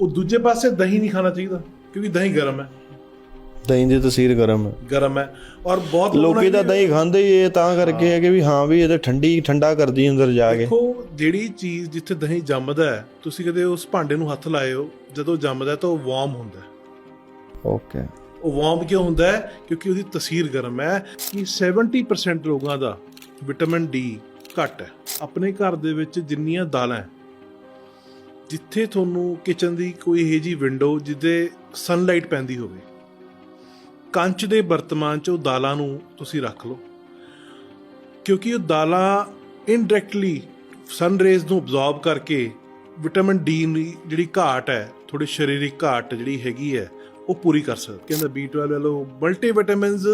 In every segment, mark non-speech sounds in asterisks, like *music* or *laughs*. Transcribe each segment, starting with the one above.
ਉਹ ਦੂਜੇ ਪਾਸੇ ਦਹੀਂ ਨਹੀਂ ਖਾਣਾ ਚਾਹੀਦਾ ਕਿਉਂਕਿ ਦਹੀਂ ਗਰਮ ਹੈ। ਦਹੀਂ ਦੀ ਤਸੀਰ ਗਰਮ ਹੈ। ਗਰਮ ਹੈ ਔਰ ਬਹੁਤ ਲੋਕ ਤਾਂ ਦਹੀਂ ਖਾਂਦੇ ਹੀ ਇਹ ਤਾਂ ਕਰਕੇ ਹੈ। ਕਿ ਵੀ ਹਾਂ ਵੀ ਇਹ ਤਾਂ ਠੰਡੀ ਠੰਡਾ ਕਰਦੀ ਅੰਦਰ ਜਾ ਕੇ। ਦੇਖੋ ਜਿਹੜੀ ਚੀਜ਼ ਜਿੱਥੇ ਦਹੀਂ ਜੰਮਦਾ ਹੈ ਤੁਸੀਂ ਕਦੇ ਉਸ ਭਾਂਡੇ ਨੂੰ ਹੱਥ ਲਾਏ ਹੋ ਜਦੋਂ ਜੰਮਦਾ ਤਾਂ ਉਹ ਵਾਰਮ ਹੁੰਦਾ ਹੈ। ਓਕੇ ਉਹ ਵਾਰਮ ਕਿਉਂ ਹੁੰਦਾ ਹੈ? ਕਿਉਂਕਿ ਉਹਦੀ ਤਸੀਰ ਗਰਮ ਹੈ। ਕਿ 70% ਲੋਕਾਂ ਦਾ ਵਿਟਾਮਿਨ ਡੀ ਘੱਟ ਹੈ। ਆਪਣੇ ਘਰ ਦੇ ਵਿੱਚ ਜਿੰਨੀਆਂ ਦਾਲਾਂ ਹੈ, ਜਿੱਥੇ ਤੁਹਾਨੂੰ ਕਿਚਨ ਦੀ ਕੋਈ ਇਹੋ ਜੀ ਵਿੰਡੋ ਜਿੱਦੇ ਸਨਲਾਈਟ ਪੈਂਦੀ ਹੋਵੇ, ਕੰਚ ਦੇ ਬਰਤਮਾਨ 'ਚ ਉਹ ਦਾਲਾਂ ਨੂੰ ਤੁਸੀਂ ਰੱਖ ਲਓ। ਕਿਉਂਕਿ ਉਹ ਦਾਲਾਂ ਇਨਡਾਇਰੈਕਟਲੀ ਸਨ ਰੇਜ਼ ਨੂੰ ਅਬਜ਼ੌਰਬ ਕਰਕੇ ਵਿਟਾਮਿਨ ਡੀ ਦੀ ਜਿਹੜੀ ਘਾਟ ਹੈ ਥੋੜੀ ਸਰੀਰਕ ਘਾਟ ਜਿਹੜੀ ਹੈਗੀ ਹੈ, ਉਹ ਪੂਰੀ ਕਰ ਸਕਦਾ। ਕਹਿੰਦਾ B12 ਲਓ ਮਲਟੀ ਵਿਟਾਮਿਨਸ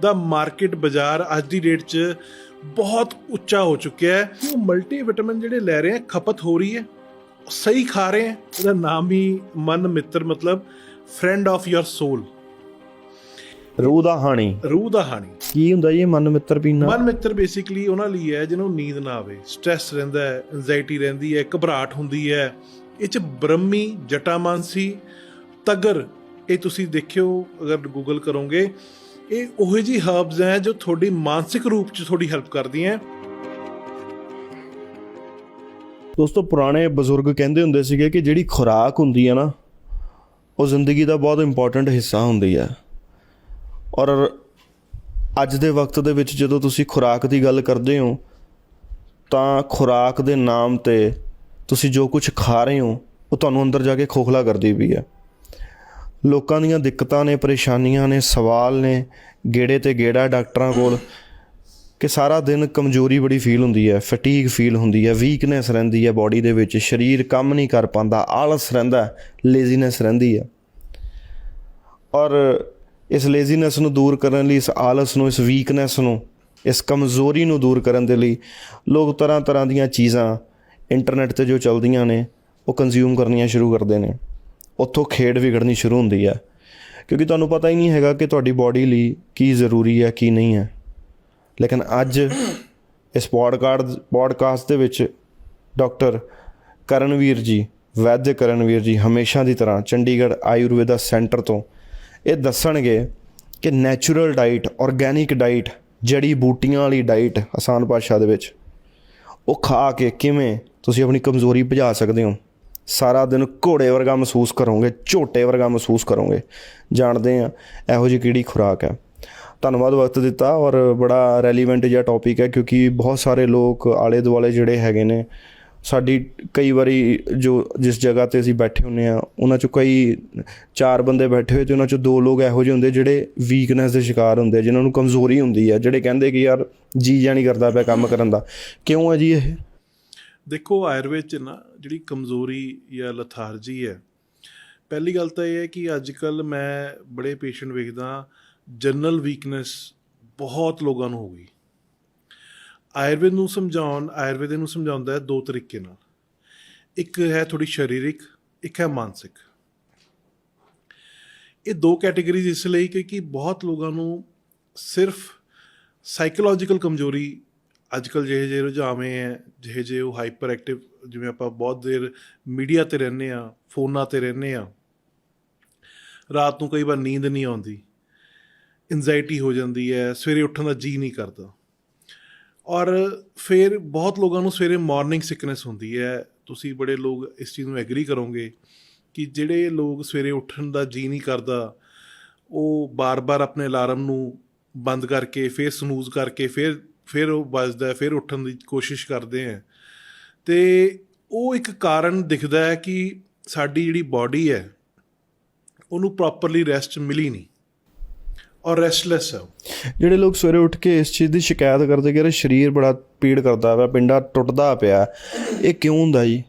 ਦਾ ਮਾਰਕੀਟ ਬਾਜ਼ਾਰ ਅੱਜ ਦੀ ਡੇਟ 'ਚ ਬਹੁਤ ਉੱਚਾ ਹੋ ਚੁੱਕਿਆ ਹੈ। ਉਹ ਮਲਟੀ ਵਿਟਾਮਿਨ ਜਿਹੜੇ ਲੈ ਰਹੇ ਆ ਖਪਤ ਹੋ ਰਹੀ ਹੈ। ਸਹੀ ਖਾ ਰਹੇ ਹੈ ਇਹਦਾ ਨਾਮ ਹੀ ਮਨ ਮਿੱਤਰ ਮਤਲਬ ਫਰੈਂਡ ਆਫ ਯੋਰ ਸੋਲ ਰੂਹ ਦਾ ਹਾਣੀ। ਰੂਹ ਦਾ ਹਾਣੀ। ਕੀ ਹੁੰਦਾ ਜੀ ਇਹ ਮਨ ਮਿੱਤਰ ਪੀਣਾ ਮਨ ਮਿੱਤਰ ਬੇਸਿਕਲੀ ਉਹਨਾਂ ਲਈ ਹੈ ਜਿਹਨੂੰ ਨੀਂਦ ਨਾ ਆਵੇ। ਸਟ੍ਰੈਸ ਰਹਿੰਦਾ ਹੈ ਐਂਜ਼ਾਈਟੀ ਰਹਿੰਦੀ ਹੈ ਘਬਰਾਹਟ ਹੁੰਦੀ ਹੈ। ਇਹ ਚ ਬ੍ਰਹਮੀ ਜਟਾਮਾਨਸੀ ਤਗਰ ਇਹ ਤੁਸੀਂ ਦੇਖਿਓ ਅਗਰ ਗੂਗਲ ਕਰੋਗੇ ਇਹ ਉਹੋ ਜਿਹੀ ਹਰਬਸ ਹੈ ਜੋ ਤੁਹਾਡੀ ਮਾਨਸਿਕ ਰੂਪ ਚ ਤੁਹਾਡੀ ਹੈਲਪ ਕਰਦੀਆਂ। ਦੋਸਤੋ, ਪੁਰਾਣੇ ਬਜ਼ੁਰਗ ਕਹਿੰਦੇ ਹੁੰਦੇ ਸੀਗੇ ਕਿ ਜਿਹੜੀ ਖੁਰਾਕ ਹੁੰਦੀ ਹੈ ਨਾ, ਉਹ ਜ਼ਿੰਦਗੀ ਦਾ ਬਹੁਤ ਇੰਪੋਰਟੈਂਟ ਹਿੱਸਾ ਹੁੰਦੀ ਹੈ ਔਰ ਅੱਜ ਦੇ ਵਕਤ ਦੇ ਵਿੱਚ ਜਦੋਂ ਤੁਸੀਂ ਖੁਰਾਕ ਦੀ ਗੱਲ ਕਰਦੇ ਹੋ, ਤਾਂ ਖੁਰਾਕ ਦੇ ਨਾਮ ਤੇ ਤੁਸੀਂ ਜੋ ਕੁਝ ਖਾ ਰਹੇ ਹੋ, ਉਹ ਤੁਹਾਨੂੰ ਅੰਦਰ ਜਾ ਕੇ ਖੋਖਲਾ ਕਰਦੀ ਵੀ ਹੈ ਲੋਕਾਂ ਦੀਆਂ ਦਿੱਕਤਾਂ ਨੇ, ਪਰੇਸ਼ਾਨੀਆਂ ਨੇ, ਸਵਾਲ ਨੇ, ਗੇੜੇ ਤੇ ਗੇੜਾ ਡਾਕਟਰਾਂ ਕੋਲ ਕਿ ਸਾਰਾ ਦਿਨ ਕਮਜ਼ੋਰੀ ਬੜੀ ਫੀਲ ਹੁੰਦੀ ਹੈ ਫਟੀਗ ਫੀਲ ਹੁੰਦੀ ਹੈ ਵੀਕਨੈਸ ਰਹਿੰਦੀ ਹੈ ਬਾਡੀ ਦੇ ਵਿੱਚ, ਸਰੀਰ ਕੰਮ ਨਹੀਂ ਕਰ ਪਾਉਂਦਾ, ਆਲਸ ਰਹਿੰਦਾ ਲੇਜ਼ੀਨੈਸ ਰਹਿੰਦੀ ਹੈ। ਔਰ ਇਸ ਲੇਜ਼ੀਨੈਸ ਨੂੰ ਦੂਰ ਕਰਨ ਲਈ, ਇਸ ਆਲਸ ਨੂੰ, ਇਸ ਵੀਕਨੈਸ ਨੂੰ, ਇਸ ਕਮਜ਼ੋਰੀ ਨੂੰ ਦੂਰ ਕਰਨ ਦੇ ਲਈ ਲੋਕ ਤਰ੍ਹਾਂ ਤਰ੍ਹਾਂ ਦੀਆਂ ਚੀਜ਼ਾਂ ਇੰਟਰਨੈਟ ਤੇ ਜੋ ਚੱਲਦੀਆਂ ਨੇ, ਉਹ ਕੰਜ਼ਿਊਮ ਕਰਨੀਆਂ ਸ਼ੁਰੂ ਕਰਦੇ ਨੇ। ਉੱਥੋਂ ਖੇਡ ਵਿਗੜਨੀ ਸ਼ੁਰੂ ਹੁੰਦੀ ਹੈ। ਕਿਉਂਕਿ ਤੁਹਾਨੂੰ ਪਤਾ ਹੀ ਨਹੀਂ ਹੈਗਾ ਕਿ ਤੁਹਾਡੀ ਬਾਡੀ ਲਈ ਕੀ ਜ਼ਰੂਰੀ ਹੈ, ਕੀ ਨਹੀਂ ਹੈ। ਲੇਕਿਨ ਅੱਜ ਇਸ ਪੋਡਕਾਸਟ ਪੋਡਕਾਸਟ ਦੇ ਵਿੱਚ ਡਾਕਟਰ ਕਰਨਵੀਰ ਜੀ ਵੈਦਿਕ ਕਰਨਵੀਰ ਜੀ ਹਮੇਸ਼ਾ ਦੀ ਤਰ੍ਹਾਂ ਚੰਡੀਗੜ੍ਹ ਆਯੁਰਵੇਦਾ ਸੈਂਟਰ ਤੋਂ ਇਹ ਦੱਸਣਗੇ ਕਿ ਨੈਚੁਰਲ ਡਾਈਟ ਆਰਗੈਨਿਕ ਡਾਈਟ ਜੜੀ ਬੂਟੀਆਂ ਵਾਲੀ ਡਾਈਟ ਆਸਾਨ ਭਾਸ਼ਾ ਦੇ ਵਿੱਚ ਉਹ ਖਾ ਕੇ ਕਿਵੇਂ ਤੁਸੀਂ ਆਪਣੀ ਕਮਜ਼ੋਰੀ ਭਜਾ ਸਕਦੇ ਹੋ? ਸਾਰਾ ਦਿਨ ਘੋੜੇ ਵਰਗਾ ਮਹਿਸੂਸ ਕਰੋਗੇ, ਝੋਟੇ ਵਰਗਾ ਮਹਿਸੂਸ ਕਰੋਗੇ। ਜਾਣਦੇ ਆ ਇਹੋ ਜਿਹੀ ਕਿਹੜੀ ਖੁਰਾਕ ਹੈ। ਧੰਨਵਾਦ ਵਕਤ ਦਿੱਤਾ ਔਰ ਬੜਾ ਰੈਲੀਵੈਂਟ ਜਿਹਾ ਟੌਪਿਕ ਹੈ ਕਿਉਂਕਿ ਬਹੁਤ ਸਾਰੇ ਲੋਕ ਆਲੇ ਦੁਆਲੇ ਜਿਹੜੇ ਹੈਗੇ ਨੇ ਸਾਡੀ ਕਈ ਵਾਰੀ ਜੋ ਜਿਸ ਜਗ੍ਹਾ ਤੇ ਅਸੀਂ ਬੈਠੇ ਹੁੰਨੇ ਆ ਉਹਨਾਂ ਚੋਂ ਕਈ ਚਾਰ ਬੰਦੇ ਬੈਠੇ ਹੋਏ ਤੇ ਉਹਨਾਂ ਚੋਂ ਦੋ ਲੋਕ ਇਹੋ ਜਿਹੇ ਹੁੰਦੇ ਜਿਹੜੇ ਵੀਕਨੈਸ ਦੇ ਸ਼ਿਕਾਰ ਹੁੰਦੇ ਆ, ਜਿਨ੍ਹਾਂ ਨੂੰ ਕਮਜ਼ੋਰੀ ਹੁੰਦੀ ਹੈ ਜਿਹੜੇ ਕਹਿੰਦੇ ਕਿ ਯਾਰ ਜੀ ਜਾਂ ਨਹੀਂ ਕਰਦਾ ਪਿਆ ਕੰਮ ਕਰਨ ਦਾ। ਕਿਉਂ ਹੈ ਜੀ ਇਹ? ਦੇਖੋ ਆਯੁਰਵੇਦ ਚ ਨਾ ਜਿਹੜੀ ਕਮਜ਼ੋਰੀ ਜਾਂ ਲਥਾਰਜੀ ਹੈ ਪਹਿਲੀ ਗੱਲ ਤਾਂ ਇਹ ਹੈ ਕਿ ਅੱਜ ਕੱਲ ਮੈਂ ਬੜੇ ਪੇਸ਼ੈਂਟ ਵੇਖਦਾ ਜਨਰਲ ਵੀਕਨੈਸ ਬਹੁਤ ਲੋਕਾਂ ਨੂੰ ਹੋ ਗਈ। ਆਯੁਰਵੇਦ ਨੂੰ ਸਮਝਾਉਣ, ਆਯੁਰਵੇਦ ਨੂੰ ਸਮਝਾਉਂਦਾ ਹੈ ਦੋ ਤਰੀਕੇ ਨਾਲ। ਇੱਕ ਹੈ ਥੋੜੀ ਸਰੀਰਿਕ, ਇੱਕ ਹੈ ਮਾਨਸਿਕ। ਇਹ ਦੋ ਕੈਟਾਗਰੀਜ਼ ਇਸ ਲਈ ਕਿਉਂਕਿ ਬਹੁਤ ਲੋਕਾਂ ਨੂੰ ਸਿਰਫ ਸਾਈਕੋਲੋਜੀਕਲ ਕਮਜ਼ੋਰੀ ਅੱਜਕੱਲ ਜਿਹੇ ਜਿਹੇ ਰੁਝਾਵੇਂ ਹੈ, ਜਿਹੇ ਜਿਹੇ ਉਹ ਹਾਈਪਰ ਐਕਟਿਵ ਜਿਵੇਂ ਆਪਾਂ ਬਹੁਤ ਦੇਰ ਮੀਡੀਆ ਤੇ ਰਹਿੰਦੇ ਆ ਫੋਨਾਂ ਤੇ ਰਹਿੰਦੇ ਆ ਰਾਤ ਨੂੰ ਕਈ ਵਾਰ ਨੀਂਦ ਨਹੀਂ ਆਉਂਦੀ। ਐਂਜ਼ਾਈਟੀ ਹੋ ਜਾਂਦੀ ਹੈ, ਸਵੇਰੇ ਉੱਠਣ ਦਾ ਜੀ ਨਹੀਂ ਕਰਦਾ। ਔਰ ਫਿਰ ਬਹੁਤ ਲੋਕਾਂ ਨੂੰ ਸਵੇਰੇ ਮਾਰਨਿੰਗ ਸਿਕਨੈਸ ਹੁੰਦੀ ਹੈ। ਤੁਸੀਂ ਬੜੇ ਲੋਕ ਇਸ ਚੀਜ਼ ਨੂੰ ਐਗਰੀ ਕਰੋਗੇ ਕਿ ਜਿਹੜੇ ਲੋਕ ਸਵੇਰੇ ਉੱਠਣ ਦਾ ਜੀ ਨਹੀਂ ਕਰਦਾ, ਉਹ ਬਾਰ-ਬਾਰ ਆਪਣੇ ਅਲਾਰਮ ਨੂੰ ਬੰਦ ਕਰਕੇ, ਫਿਰ ਸਨੂਜ਼ ਕਰਕੇ, ਫਿਰ ਫਿਰ ਉਹ ਵੱਜਦਾ ਫਿਰ ਉੱਠਣ ਦੀ ਕੋਸ਼ਿਸ਼ ਕਰਦੇ ਆ ਤੇ ਉਹ ਇੱਕ ਕਾਰਨ ਦਿਖਦਾ ਹੈ ਕਿ ਸਾਡੀ ਜਿਹੜੀ ਬਾਡੀ ਹੈ, ਉਹਨੂੰ ਪ੍ਰੋਪਰਲੀ ਰੈਸਟ ਮਿਲੀ ਨਹੀਂ। ਔਰ ਰੈਸਟਲੈਸ ਹੈ। ਜਿਹੜੇ ਲੋਕ ਸਵੇਰੇ ਉੱਠ ਕੇ ਇਸ ਚੀਜ਼ ਦੀ ਸ਼ਿਕਾਇਤ ਕਰਦੇ ਕਿ ਯਾਰ ਸਰੀਰ ਬੜਾ ਪੀੜ ਕਰਦਾ ਪਿਆ ਪਿੰਡਾ ਟੁੱਟਦਾ ਪਿਆ ਇਹ ਕਿਉਂ ਹੁੰਦਾ ਜੀ?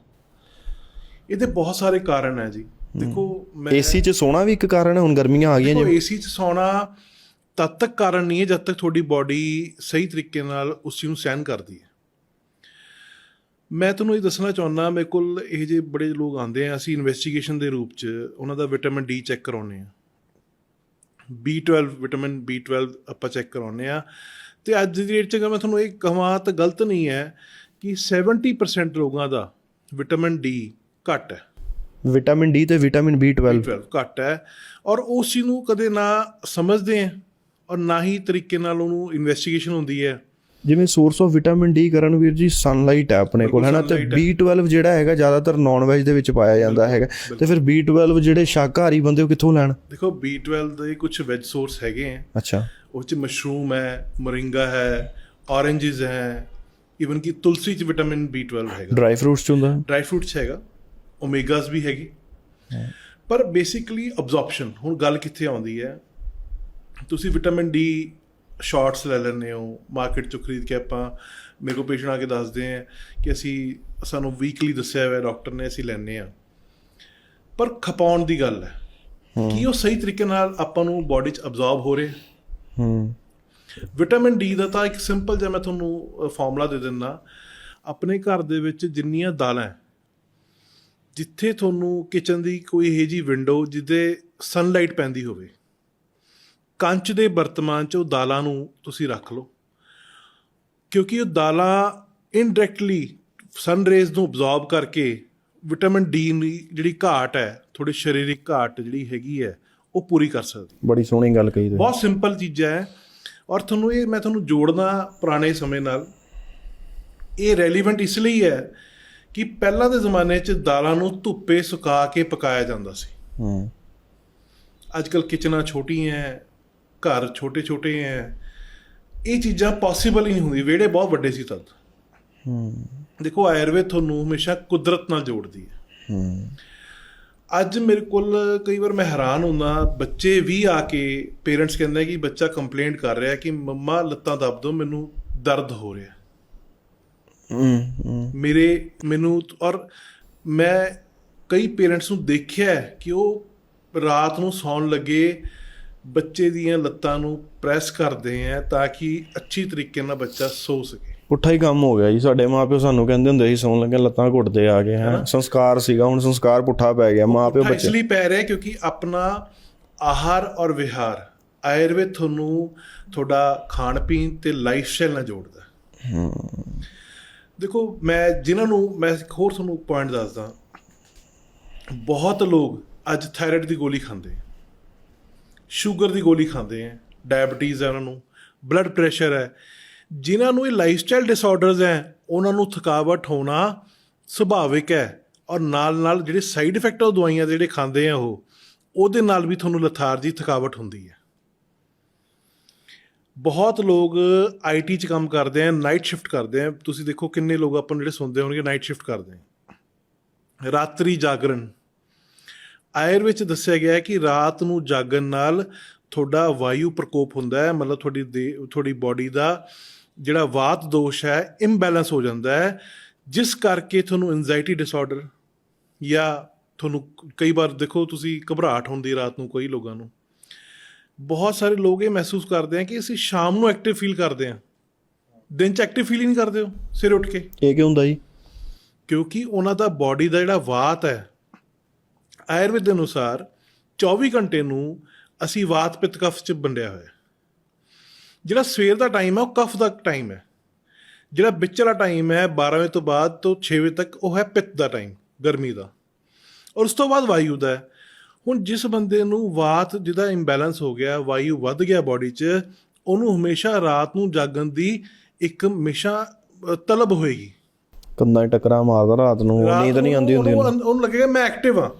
ਇਹਦੇ ਬਹੁਤ ਸਾਰੇ ਕਾਰਨ ਹੈ ਜੀ। ਦੇਖੋ ਮੈਂ ਏਸੀ 'ਚ ਸੋਣਾ ਵੀ ਇੱਕ ਕਾਰਨ ਹੈ ਹੁਣ ਗਰਮੀਆਂ ਆ ਗਈਆਂ ਜੀ। ਏਸੀ 'ਚ ਸੌਣਾ ਤਦ ਤੱਕ ਕਾਰਨ ਨਹੀਂ ਹੈ ਜਦ ਤੱਕ ਤੁਹਾਡੀ ਬਾਡੀ ਸਹੀ ਤਰੀਕੇ ਨਾਲ ਉਸ ਨੂੰ ਸਹਿਨ ਕਰਦੀ ਹੈ। ਮੈਂ ਤੁਹਾਨੂੰ ਇਹ ਦੱਸਣਾ ਚਾਹੁੰਦਾ ਮੇਰੇ ਕੋਲ ਇਹ ਜੇ ਬੜੇ ਲੋਕ ਆਉਂਦੇ ਆ ਅਸੀਂ ਇਨਵੈਸਟੀਗੇਸ਼ਨ ਦੇ ਰੂਪ 'ਚ ਉਹਨਾਂ ਦਾ ਵਿਟਾਮਿਨ ਡੀ ਚੈੱਕ ਕਰਾਉਂਦੇ ਆ B12 ਵਿਟਾਮਿਨ B12 ਆਪਾਂ ਚੈੱਕ ਕਰਾਉਂਦੇ ਆ ਤੇ ਅੱਜ ਦੀ ਡੇਟ 'ਚ ਅਗਰ ਮੈਂ ਤੁਹਾਨੂੰ ਇਹ ਕਹਾਂ ਤਾਂ ਗਲਤ ਨਹੀਂ ਹੈ ਕਿ 70% ਲੋਕਾਂ ਦਾ ਵਿਟਾਮਿਨ ਡੀ ਘੱਟ ਹੈ। ਵਿਟਾਮਿਨ ਡੀ ਤੇ ਵਿਟਾਮਿਨ B12 B12 ਘੱਟ ਹੈ ਔਰ ਉਸ ਨੂੰ ਕਦੇ ਨਾ ਸਮਝਦੇ ਆ ਔਰ ਨਾ ਹੀ ਤਰੀਕੇ ਨਾਲ ਉਹਨੂੰ ਇਨਵੈਸਟੀਗੇਸ਼ਨ ਹੁੰਦੀ ਹੈ। ਜਿਵੇਂ source of vitamin D Karanveer ji sunlight ਹੈ ਆਪਣੇ ਕੋਲ ਹੈਨਾ? ਤੇ sunlight B12 ਜਿਹੜਾ ਹੈਗਾ ਜ਼ਿਆਦਾਤਰ ਨਾਨ ਵੈਜ ਦੇ ਵਿੱਚ ਪਾਇਆ ਜਾਂਦਾ ਹੈਗਾ। ਤੇ ਫਿਰ B12 ਜਿਹੜੇ ਸ਼ਾਕਾਹਾਰੀ ਬੰਦੇ ਉਹ ਕਿੱਥੋਂ ਲੈਣ? ਦੇਖੋ B12 ਦੇ ਕੁਝ ਵੈਜ ਸੋਰਸ ਹੈਗੇ ਆ। ਅੱਛਾ। ਉਹ ਚ ਮਸ਼ਰੂਮ ਹੈ ਮੋਰਿੰਗਾ ਹੈ ਔਰੇਂਜਸ ਹੈ ਇਵਨ ਕਿ ਤੁਲਸੀ ਚ ਵਿਟਾਮਿਨ B12 ਹੈਗਾ। ਡਰਾਈ ਫਰੂਟਸ ਚ ਹੁੰਦਾ? ਡਰਾਈ ਫਰੂਟ ਚ ਹੈਗਾ। ਓਮੇਗਾਸ ਵੀ ਹੈਗੀ। ਪਰ ਬੇਸਿਕਲੀ ਅਬਜ਼ੌਰਪਸ਼ਨ ਹੁਣ ਗੱਲ ਕਿੱਥੇ ਆਉਂਦੀ ਹੈ? ਤੁਸੀਂ ਵਿਟਾਮਿਨ ਡੀ ਸ਼ਾਰਟਸ ਲੈ ਲੈਂਦੇ ਹੋ ਮਾਰਕੀਟ ਚੋਂ ਖਰੀਦ ਕੇ ਆਪਾਂ ਮੇਰੇ ਕੋਲ ਪੇਸ਼ੈਂਟ ਆ ਕੇ ਦੱਸਦੇ ਆ ਕਿ ਅਸੀਂ ਸਾਨੂੰ ਵੀਕਲੀ ਦੱਸਿਆ ਹੋਇਆ ਡਾਕਟਰ ਨੇ ਅਸੀਂ ਲੈਂਦੇ ਆ ਪਰ ਖਪਾਉਣ ਦੀ ਗੱਲ ਹੈ। ਕੀ ਉਹ ਸਹੀ ਤਰੀਕੇ ਨਾਲ ਆਪਾਂ ਨੂੰ ਬਾਡੀ 'ਚ ਅਬਜ਼ੌਰਬ ਹੋ ਰਿਹਾ? ਹੂੰ। ਵਿਟਾਮਿਨ ਡੀ ਦਾ ਤਾਂ ਇੱਕ ਸਿੰਪਲ ਜਿਹਾ ਮੈਂ ਤੁਹਾਨੂੰ ਫਾਰਮੂਲਾ ਦੇ ਦਿੰਦਾ। ਆਪਣੇ ਘਰ ਦੇ ਵਿੱਚ ਜਿੰਨੀਆਂ ਦਾਲਾਂ ਜਿੱਥੇ ਤੁਹਾਨੂੰ ਕਿਚਨ ਦੀ ਕੋਈ ਇਹ ਜੀ ਵਿੰਡੋ ਜਿੱਦੇ ਸਨਲਾਈਟ ਪੈਂਦੀ ਹੋਵੇ ਕੰਚ ਦੇ ਬਰਤਮਾਨ 'ਚ ਉਹ ਦਾਲਾਂ ਨੂੰ ਤੁਸੀਂ ਰੱਖ ਲਓ। ਕਿਉਂਕਿ ਉਹ ਦਾਲਾਂ ਇਨਡਾਇਰੈਕਟਲੀ ਸਨ ਰੇਜ਼ ਨੂੰ ਅਬਜ਼ੌਰਬ ਕਰਕੇ ਵਿਟਾਮਿਨ ਡੀ ਦੀ ਜਿਹੜੀ ਘਾਟ ਹੈ ਥੋੜੀ ਸਰੀਰਕ ਘਾਟ ਜਿਹੜੀ ਹੈਗੀ ਹੈ ਉਹ ਪੂਰੀ ਕਰ ਸਕਦੀ ਬੜੀ ਸੋਹਣੀ ਗੱਲ ਕਹੀ ਤੁਸੀਂ। ਬਹੁਤ ਸਿੰਪਲ ਚੀਜ਼ਾਂ ਹੈ। ਔਰ ਤੁਹਾਨੂੰ ਇਹ ਮੈਂ ਤੁਹਾਨੂੰ ਜੋੜਨਾ ਪੁਰਾਣੇ ਸਮੇਂ ਨਾਲ ਇਹ ਰੈਲੀਵੈਂਟ ਇਸ ਲਈ ਹੈ ਕਿ ਪਹਿਲਾਂ ਦੇ ਜ਼ਮਾਨੇ 'ਚ ਦਾਲਾਂ ਨੂੰ ਧੁੱਪੇ ਸੁਕਾ ਕੇ ਪਕਾਇਆ ਜਾਂਦਾ ਸੀ। ਹੂੰ। ਅੱਜ ਕੱਲ ਕਿਚਨਾਂ ਛੋਟੀਆਂ ਘਰ ਛੋਟੇ ਛੋਟੇ ਹੈ ਇਹ ਚੀਜ਼ਾਂ ਪੋਸੀਬਲ ਹੀ ਨਹੀਂ ਹੁੰਦੀ ਵਿਹੜੇ ਬਹੁਤ ਵੱਡੇ ਸੀ ਤਦ। ਹੂੰ। ਦੇਖੋ ਆਯੁਰਵੇਦ ਤੁਹਾਨੂੰ ਹਮੇਸ਼ਾ ਕੁਦਰਤ ਨਾਲ ਜੋੜਦੀ ਹੈ ਹੂੰ। ਅੱਜ ਮੇਰੇ ਕੋਲ ਕਈ ਵਾਰ ਮੈਂ ਹੈਰਾਨ ਹੁੰਦਾ ਬੱਚੇ ਵੀ ਆ ਕੇ ਪੇਰੈਂਟਸ ਕਹਿੰਦੇ ਕਿ ਬੱਚਾ ਕੰਪਲੇਂਟ ਕਰ ਰਿਹਾ ਕਿ ਮੰਮਾ ਲੱਤਾਂ ਦੱਬ ਦੋ ਮੈਨੂੰ ਦਰਦ ਹੋ ਰਿਹਾ। ਮੇਰੇ ਮੈਨੂੰ ਔਰ ਮੈਂ ਕਈ ਪੇਰੈਂਟਸ ਨੂੰ ਦੇਖਿਆ ਕਿ ਉਹ ਰਾਤ ਨੂੰ ਸੌਣ ਲੱਗੇ ਬੱਚੇ ਦੀਆਂ ਲੱਤਾਂ ਨੂੰ ਪ੍ਰੈਸ ਕਰਦੇ ਆ ਤਾਂ ਕਿ ਅੱਛੀ ਤਰੀਕੇ ਨਾਲ ਬੱਚਾ ਸੋ ਸਕੇ। ਪੁੱਠਾ ਹੀ ਕੰਮ ਹੋ ਗਿਆ ਜੀ। ਸਾਡੇ ਮਾਪਿਓ ਸਾਨੂੰ ਕਹਿੰਦੇ ਹੁੰਦੇ ਸੀ ਸੌਣ ਲੱਗੇ ਲੱਤਾਂ ਘੁੱਟਦੇ ਆ ਗਏ ਹੈ। ਸੰਸਕਾਰ ਸੀਗਾ ਹੁਣ ਸੰਸਕਾਰ ਪੁੱਠਾ ਪੈ ਗਿਆ। ਮਾਪਿਓ ਪੁੱਠਾ ਇਸ ਬੱਚੇ ਲਈ ਪੈ ਰਿਹਾ ਕਿਉਂਕਿ ਆਪਣਾ ਆਹਾਰ ਔਰ ਵਿਹਾਰ ਆਯੁਰਵੇਦ ਤੁਹਾਨੂੰ ਤੁਹਾਡਾ ਖਾਣ ਪੀਣ ਤੇ ਲਾਈਫ ਸਟਾਈਲ ਨਾਲ ਜੋੜਦਾ। ਹੈ। ਦੇਖੋ ਮੈਂ ਜਿਨ੍ਹਾਂ ਨੂੰ ਮੈਂ ਹੋਰ ਤੁਹਾਨੂੰ ਪੁਆਇੰਟ ਦੱਸਦਾ। ਬਹੁਤ ਲੋਕ ਅੱਜ ਥਾਇਰਾਇਡ ਦੀ ਗੋਲੀ ਖਾਂਦੇ ਆ। ਸ਼ੂਗਰ ਦੀ ਗੋਲੀ ਖਾਂਦੇ ਆ ਡਾਇਬੀਟੀਜ਼ ਹੈ ਉਹਨਾਂ ਨੂੰ ਬਲੱਡ ਪ੍ਰੈਸ਼ਰ ਹੈ ਜਿਨ੍ਹਾਂ ਨੂੰ ਇਹ ਲਾਈਫ ਸਟਾਈਲ ਡਿਸਆਰਡਰਸ ਹੈ ਉਹਨਾਂ ਨੂੰ ਥਕਾਵਟ ਹੋਣਾ ਸੁਭਾਵਿਕ ਹੈ ਔਰ ਨਾਲ ਨਾਲ ਜਿਹੜੇ ਸਾਈਡ ਇਫੈਕਟ ਉਹ ਦਵਾਈਆਂ ਜਿਹੜੇ ਖਾਂਦੇ ਆ ਉਹ, ਉਹਦੇ ਨਾਲ ਵੀ ਤੁਹਾਨੂੰ ਲਥਾਰਜੀ ਥਕਾਵਟ ਹੁੰਦੀ ਹੈ ਬਹੁਤ ਲੋਕ ਆਈਟੀ 'ਚ ਕੰਮ ਕਰਦੇ ਆ ਨਾਈਟ ਸ਼ਿਫਟ ਕਰਦੇ ਆ। ਤੁਸੀਂ ਦੇਖੋ ਕਿੰਨੇ ਲੋਕ ਆਪਾਂ ਨੂੰ ਜਿਹੜੇ ਸੁਣਦੇ ਹੋਣਗੇ ਨਾਈਟ ਸ਼ਿਫਟ ਕਰਦੇ ਆ। ਰਾਤਰੀ ਜਾਗਰਣ। ਆਯੁਰਵੇਦ 'ਚ ਦੱਸਿਆ ਗਿਆ ਹੈ ਕਿ ਰਾਤ ਨੂੰ ਜਾਗਣ ਨਾਲ ਤੁਹਾਡਾ ਵਾਯੂ ਪ੍ਰਕੋਪ ਹੁੰਦਾ ਹੈ ਮਤਲਬ ਤੁਹਾਡੀ ਤੁਹਾਡੀ ਬਾਡੀ ਦਾ ਜਿਹੜਾ ਵਾਤ ਦੋਸ਼ ਹੈ ਇੰਬੈਲੈਂਸ ਹੋ ਜਾਂਦਾ ਹੈ। ਜਿਸ ਕਰਕੇ ਤੁਹਾਨੂੰ ਐਂਜ਼ਾਈਟੀ ਡਿਸਆਰਡਰ ਜਾਂ ਤੁਹਾਨੂੰ ਕਈ ਵਾਰ ਦੇਖੋ ਤੁਸੀਂ ਘਬਰਾਹਟ ਹੁੰਦੀ ਰਾਤ ਨੂੰ ਕਈ ਲੋਕਾਂ ਨੂੰ। ਬਹੁਤ ਸਾਰੇ ਲੋਕ ਇਹ ਮਹਿਸੂਸ ਕਰਦੇ ਆ ਕਿ ਅਸੀਂ ਸ਼ਾਮ ਨੂੰ ਐਕਟਿਵ ਫੀਲ ਕਰਦੇ ਆ। ਦਿਨ ਚ ਐਕਟਿਵ ਫੀਲ ਨਹੀਂ ਕਰਦੇ ਹੋ ਸਵੇਰੇ ਉੱਠ ਕੇ। ਇਹ ਕਿਉਂ ਹੁੰਦਾ ਜੀ? ਕਿਉਂਕਿ ਉਹਨਾਂ ਦਾ ਬਾਡੀ ਦਾ ਜਿਹੜਾ ਵਾਤ ਹੈ ਆਯੁਰਵੇਦ ਦੇ ਅਨੁਸਾਰ 24 ਘੰਟੇ ਨੂੰ ਅਸੀਂ ਵਾਤ ਪਿੱਤ ਕਫ ਚ ਵੰਡਿਆ ਹੋਇਆ ਜਿਹੜਾ ਸਵੇਰ ਦਾ ਟਾਈਮ ਹੈ ਉਹ ਕਫ ਦਾ ਟਾਈਮ ਹੈ। ਜਿਹੜਾ ਵਿੱਚ ਵਾਲਾ ਟਾਈਮ ਹੈ 12 ਵਜੇ ਤੋਂ ਬਾਅਦ ਤੋਂ 6 ਵਜੇ ਤੱਕ ਉਹ ਹੈ ਪਿੱਤ ਦਾ ਟਾਈਮ ਗਰਮੀ ਦਾ। ਔਰ ਉਸ ਤੋਂ ਬਾਅਦ ਵਾਯੂ ਦਾ ਹੁਣ ਜਿਸ ਬੰਦੇ ਨੂੰ ਵਾਤ ਜਿਹਦਾ ਇੰਬੈਲੈਂਸ ਹੋ ਗਿਆ ਵਾਯੂ ਵੱਧ ਗਿਆ ਬਾਡੀ 'ਚ ਉਹਨੂੰ ਹਮੇਸ਼ਾ ਰਾਤ ਨੂੰ ਜਾਗਣ ਦੀ ਇੱਕ ਹਮੇਸ਼ਾ ਤਲਬ ਹੋਏਗੀ। ਕੰਨਾਂ ਟਕਰਾ ਮਾਰਦਾ ਰਾਤ ਨੂੰ ਨੀਂਦ ਨਹੀਂ ਆਉਂਦੀ ਹੁੰਦੀ ਉਹਨੂੰ ਲੱਗੇਗਾ ਮੈਂ ਐਕਟਿਵ ਆ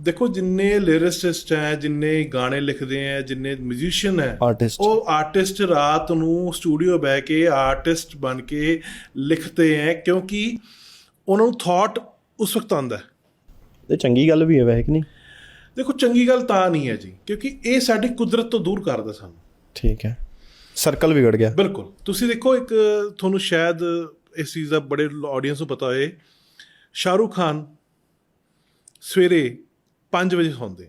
ਦੇਖੋ ਜਿੰਨੇ ਲਿਰਿਸਟਿਸਟ ਹੈ ਜਿੰਨੇ ਗਾਣੇ ਲਿਖਦੇ ਹੈ ਜਿੰਨੇ ਮਿਊਜ਼ੀਸ਼ੀਅਨ ਹੈ ਉਹ ਆਰਟਿਸਟ ਰਾਤ ਨੂੰ ਸਟੂਡੀਓ ਬਹਿ ਕੇ ਆਰਟਿਸਟ ਬਣ ਕੇ ਲਿਖਤੇ ਹੈ ਕਿਉਂਕਿ ਉਹਨਾਂ ਨੂੰ ਥਾਟ ਉਸ ਵਕਤ ਆਉਂਦਾ ਹੈ। ਇਹ ਚੰਗੀ ਗੱਲ ਵੀ ਹੈ ਵੈਸੇ ਕਿ ਨਹੀਂ? ਦੇਖੋ ਚੰਗੀ ਗੱਲ ਤਾਂ ਨਹੀਂ ਹੈ ਜੀ ਕਿਉਂਕਿ ਇਹ ਸਾਡੀ ਕੁਦਰਤ ਤੋਂ ਦੂਰ ਕਰਦਾ ਸਾਨੂੰ। ਠੀਕ ਹੈ। ਸਰਕਲ ਵਿਗੜ ਗਿਆ। ਬਿਲਕੁਲ। ਤੁਸੀਂ ਦੇਖੋ ਇੱਕ ਤੁਹਾਨੂੰ ਸ਼ਾਇਦ ਇਸ ਚੀਜ਼ ਦਾ ਬੜੇ ਆਡੀਅנס ਨੂੰ ਪਤਾ ਹੋਏ ਸ਼ਾਹਰੂਖ ਖਾਨ ਸਵੇਰੇ 5 ਵਜੇ ਸੌਂਦੇ।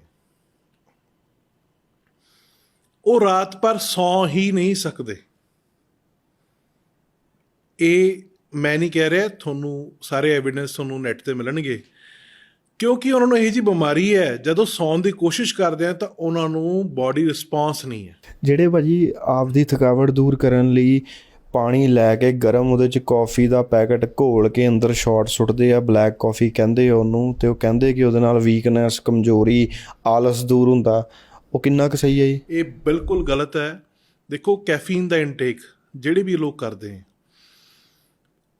ਉਹ ਰਾਤ ਪਰ ਸੌ ਹੀ ਨਹੀਂ ਸਕਦੇ। ਇਹ ਮੈਂ ਨਹੀਂ ਕਹਿ ਰਿਹਾ, ਤੁਹਾਨੂੰ ਸਾਰੇ ਐਵੀਡੈਂਸ ਤੁਹਾਨੂੰ ਨੈਟ ਤੇ ਮਿਲਣਗੇ। ਕਿਉਂਕਿ ਉਹਨਾਂ ਨੂੰ ਇਹ ਜੀ ਬਿਮਾਰੀ ਹੈ, ਜਦੋਂ ਸੌਣ ਦੀ ਕੋਸ਼ਿਸ਼ ਕਰਦੇ ਆ ਤਾਂ ਉਹਨਾਂ ਨੂੰ ਬਾਡੀ ਰਿਸਪਾਂਸ ਨਹੀਂ ਹੈ। ਜਿਹੜੇ ਭਾਜੀ ਆਪ ਦੀ ਥਕਾਵਟ ਦੂਰ ਕਰਨ ਲਈ ਪਾਣੀ ਲੈ ਕੇ ਗਰਮ ਉਹਦੇ ਚ ਕਾਫੀ ਦਾ ਪੈਕਟ ਘੋਲ ਕੇ ਅੰਦਰ ਸ਼ਾਰਟ ਸੁੱਟਦੇ ਆ ਬਲੈਕ ਕਾਫੀ ਕਹਿੰਦੇ ਆ ਉਹਨੂੰ ਤੇ ਉਹ ਕਹਿੰਦੇ ਕਿ ਉਹਦੇ ਨਾਲ ਵੀਕਨੈਸ ਕਮਜ਼ੋਰੀ, ਆਲਸ ਦੂਰ ਹੁੰਦਾ। ਉਹ ਕਿੰਨਾ ਕੁ ਸਹੀ ਹੈ ਜੀ? ਇਹ ਬਿਲਕੁਲ ਗਲਤ ਹੈ। ਦੇਖੋ ਕੈਫੀਨ ਦਾ ਇਨਟੇਕ ਜਿਹੜੇ ਵੀ ਲੋਕ ਕਰਦੇ ਹੈ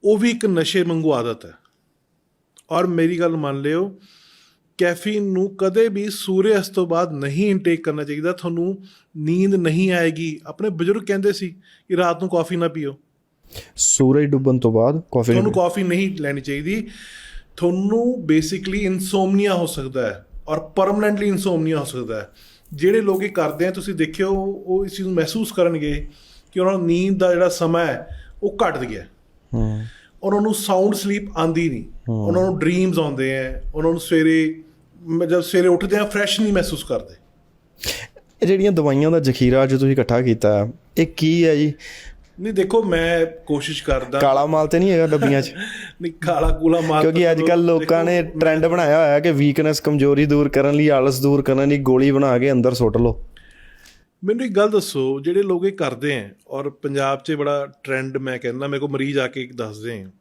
ਉਹ ਵੀ ਇੱਕ ਨਸ਼ੇ ਵਾਂਗੂ ਆਦਤ ਹੈ। ਔਰ ਮੇਰੀ ਗੱਲ ਮੰਨ ਲਿਓ ਕੈਫੀਨ ਨੂੰ ਕਦੇ ਵੀ ਸੂਰਜ ਤੋਂ ਬਾਅਦ ਨਹੀਂ ਇਨਟੇਕ ਕਰਨਾ ਚਾਹੀਦਾ। ਤੁਹਾਨੂੰ ਨੀਂਦ ਨਹੀਂ ਆਏਗੀ। ਆਪਣੇ ਬਜ਼ੁਰਗ ਕਹਿੰਦੇ ਸੀ ਕਿ ਰਾਤ ਨੂੰ ਕਾਫੀ ਨਾ ਪੀਓ। ਸੂਰਜ ਡੁੱਬਣ ਤੋਂ ਬਾਅਦ ਕਾਫੀ ਤੁਹਾਨੂੰ ਕਾਫੀ ਨਹੀਂ ਲੈਣੀ ਚਾਹੀਦੀ। ਤੁਹਾਨੂੰ ਬੇਸਿਕਲੀ ਇਨਸੋਮਨੀਆ ਹੋ ਸਕਦਾ ਹੈ ਔਰ ਪਰਮਨੈਂਟਲੀ ਇਨਸੋਮਨੀਆ ਹੋ ਸਕਦਾ ਹੈ। ਜਿਹੜੇ ਲੋਕ ਇਹ ਕਰਦੇ ਆ ਤੁਸੀਂ ਦੇਖਿਓ ਉਹ ਇਸ ਚੀਜ਼ ਨੂੰ ਮਹਿਸੂਸ ਕਰਨਗੇ ਕਿ ਉਹਨਾਂ ਨੂੰ ਨੀਂਦ ਦਾ ਜਿਹੜਾ ਸਮਾਂ ਹੈ ਉਹ ਘਟ ਗਿਆ। ਹੂੰ। ਉਹਨਾਂ ਨੂੰ ਸਾਊਂਡ ਸਲੀਪ ਆਂਦੀ ਨਹੀਂ। ਉਹਨਾਂ ਨੂੰ ਡ੍ਰੀਮਸ ਆਉਂਦੇ ਆ ਉਹਨਾਂ ਨੂੰ ਸਵੇਰੇ ਜਦ ਸਵੇਰੇ ਉੱਠਦੇ ਆ ਫਰੈਸ਼ ਨਹੀਂ ਮਹਿਸੂਸ ਕਰਦੇ। ਇਹ ਜਿਹੜੀਆਂ ਦਵਾਈਆਂ ਦਾ ਜ਼ਖੀਰਾ ਜੋ ਤੁਸੀਂ ਇਕੱਠਾ ਕੀਤਾ ਹੈ, ਇਹ ਕੀ ਹੈ ਜੀ? ਨਹੀਂ ਦੇਖੋ ਮੈਂ ਕੋਸ਼ਿਸ਼ ਕਰਦਾ। ਕਾਲਾ ਮਾਲ ਤੇ ਨਹੀਂ ਹੈਗਾ ਡੱਬੀਆਂ 'ਚ? *laughs* ਨਹੀਂ ਕਾਲਾ ਕੂਲਾ ਮਾਰ ਕਿਉਂਕਿ ਅੱਜ ਕੱਲ ਲੋਕਾਂ ਨੇ ਟ੍ਰੈਂਡ ਬਣਾਇਆ ਹੋਇਆ ਕਿ ਵੀਕਨੈਸ ਕਮਜ਼ੋਰੀ ਦੂਰ ਕਰਨ ਲਈ ਆਲਸ ਦੂਰ ਕਰਨ ਲਈ ਗੋਲੀ ਬਣਾ ਕੇ ਅੰਦਰ ਸੁੱਟ ਲਓ। ਮੈਨੂੰ ਇੱਕ ਗੱਲ ਦੱਸੋ, ਜਿਹੜੇ ਲੋਕ ਇਹ ਕਰਦੇ ਆ ਔਰ ਪੰਜਾਬ 'ਚ ਬੜਾ ਟ੍ਰੈਂਡ ਮੈਂ ਕਹਿੰਦਾ, ਮੇਰੇ ਕੋਲ ਮਰੀਜ਼ ਆ ਕੇ ਦੱਸਦੇ ਆ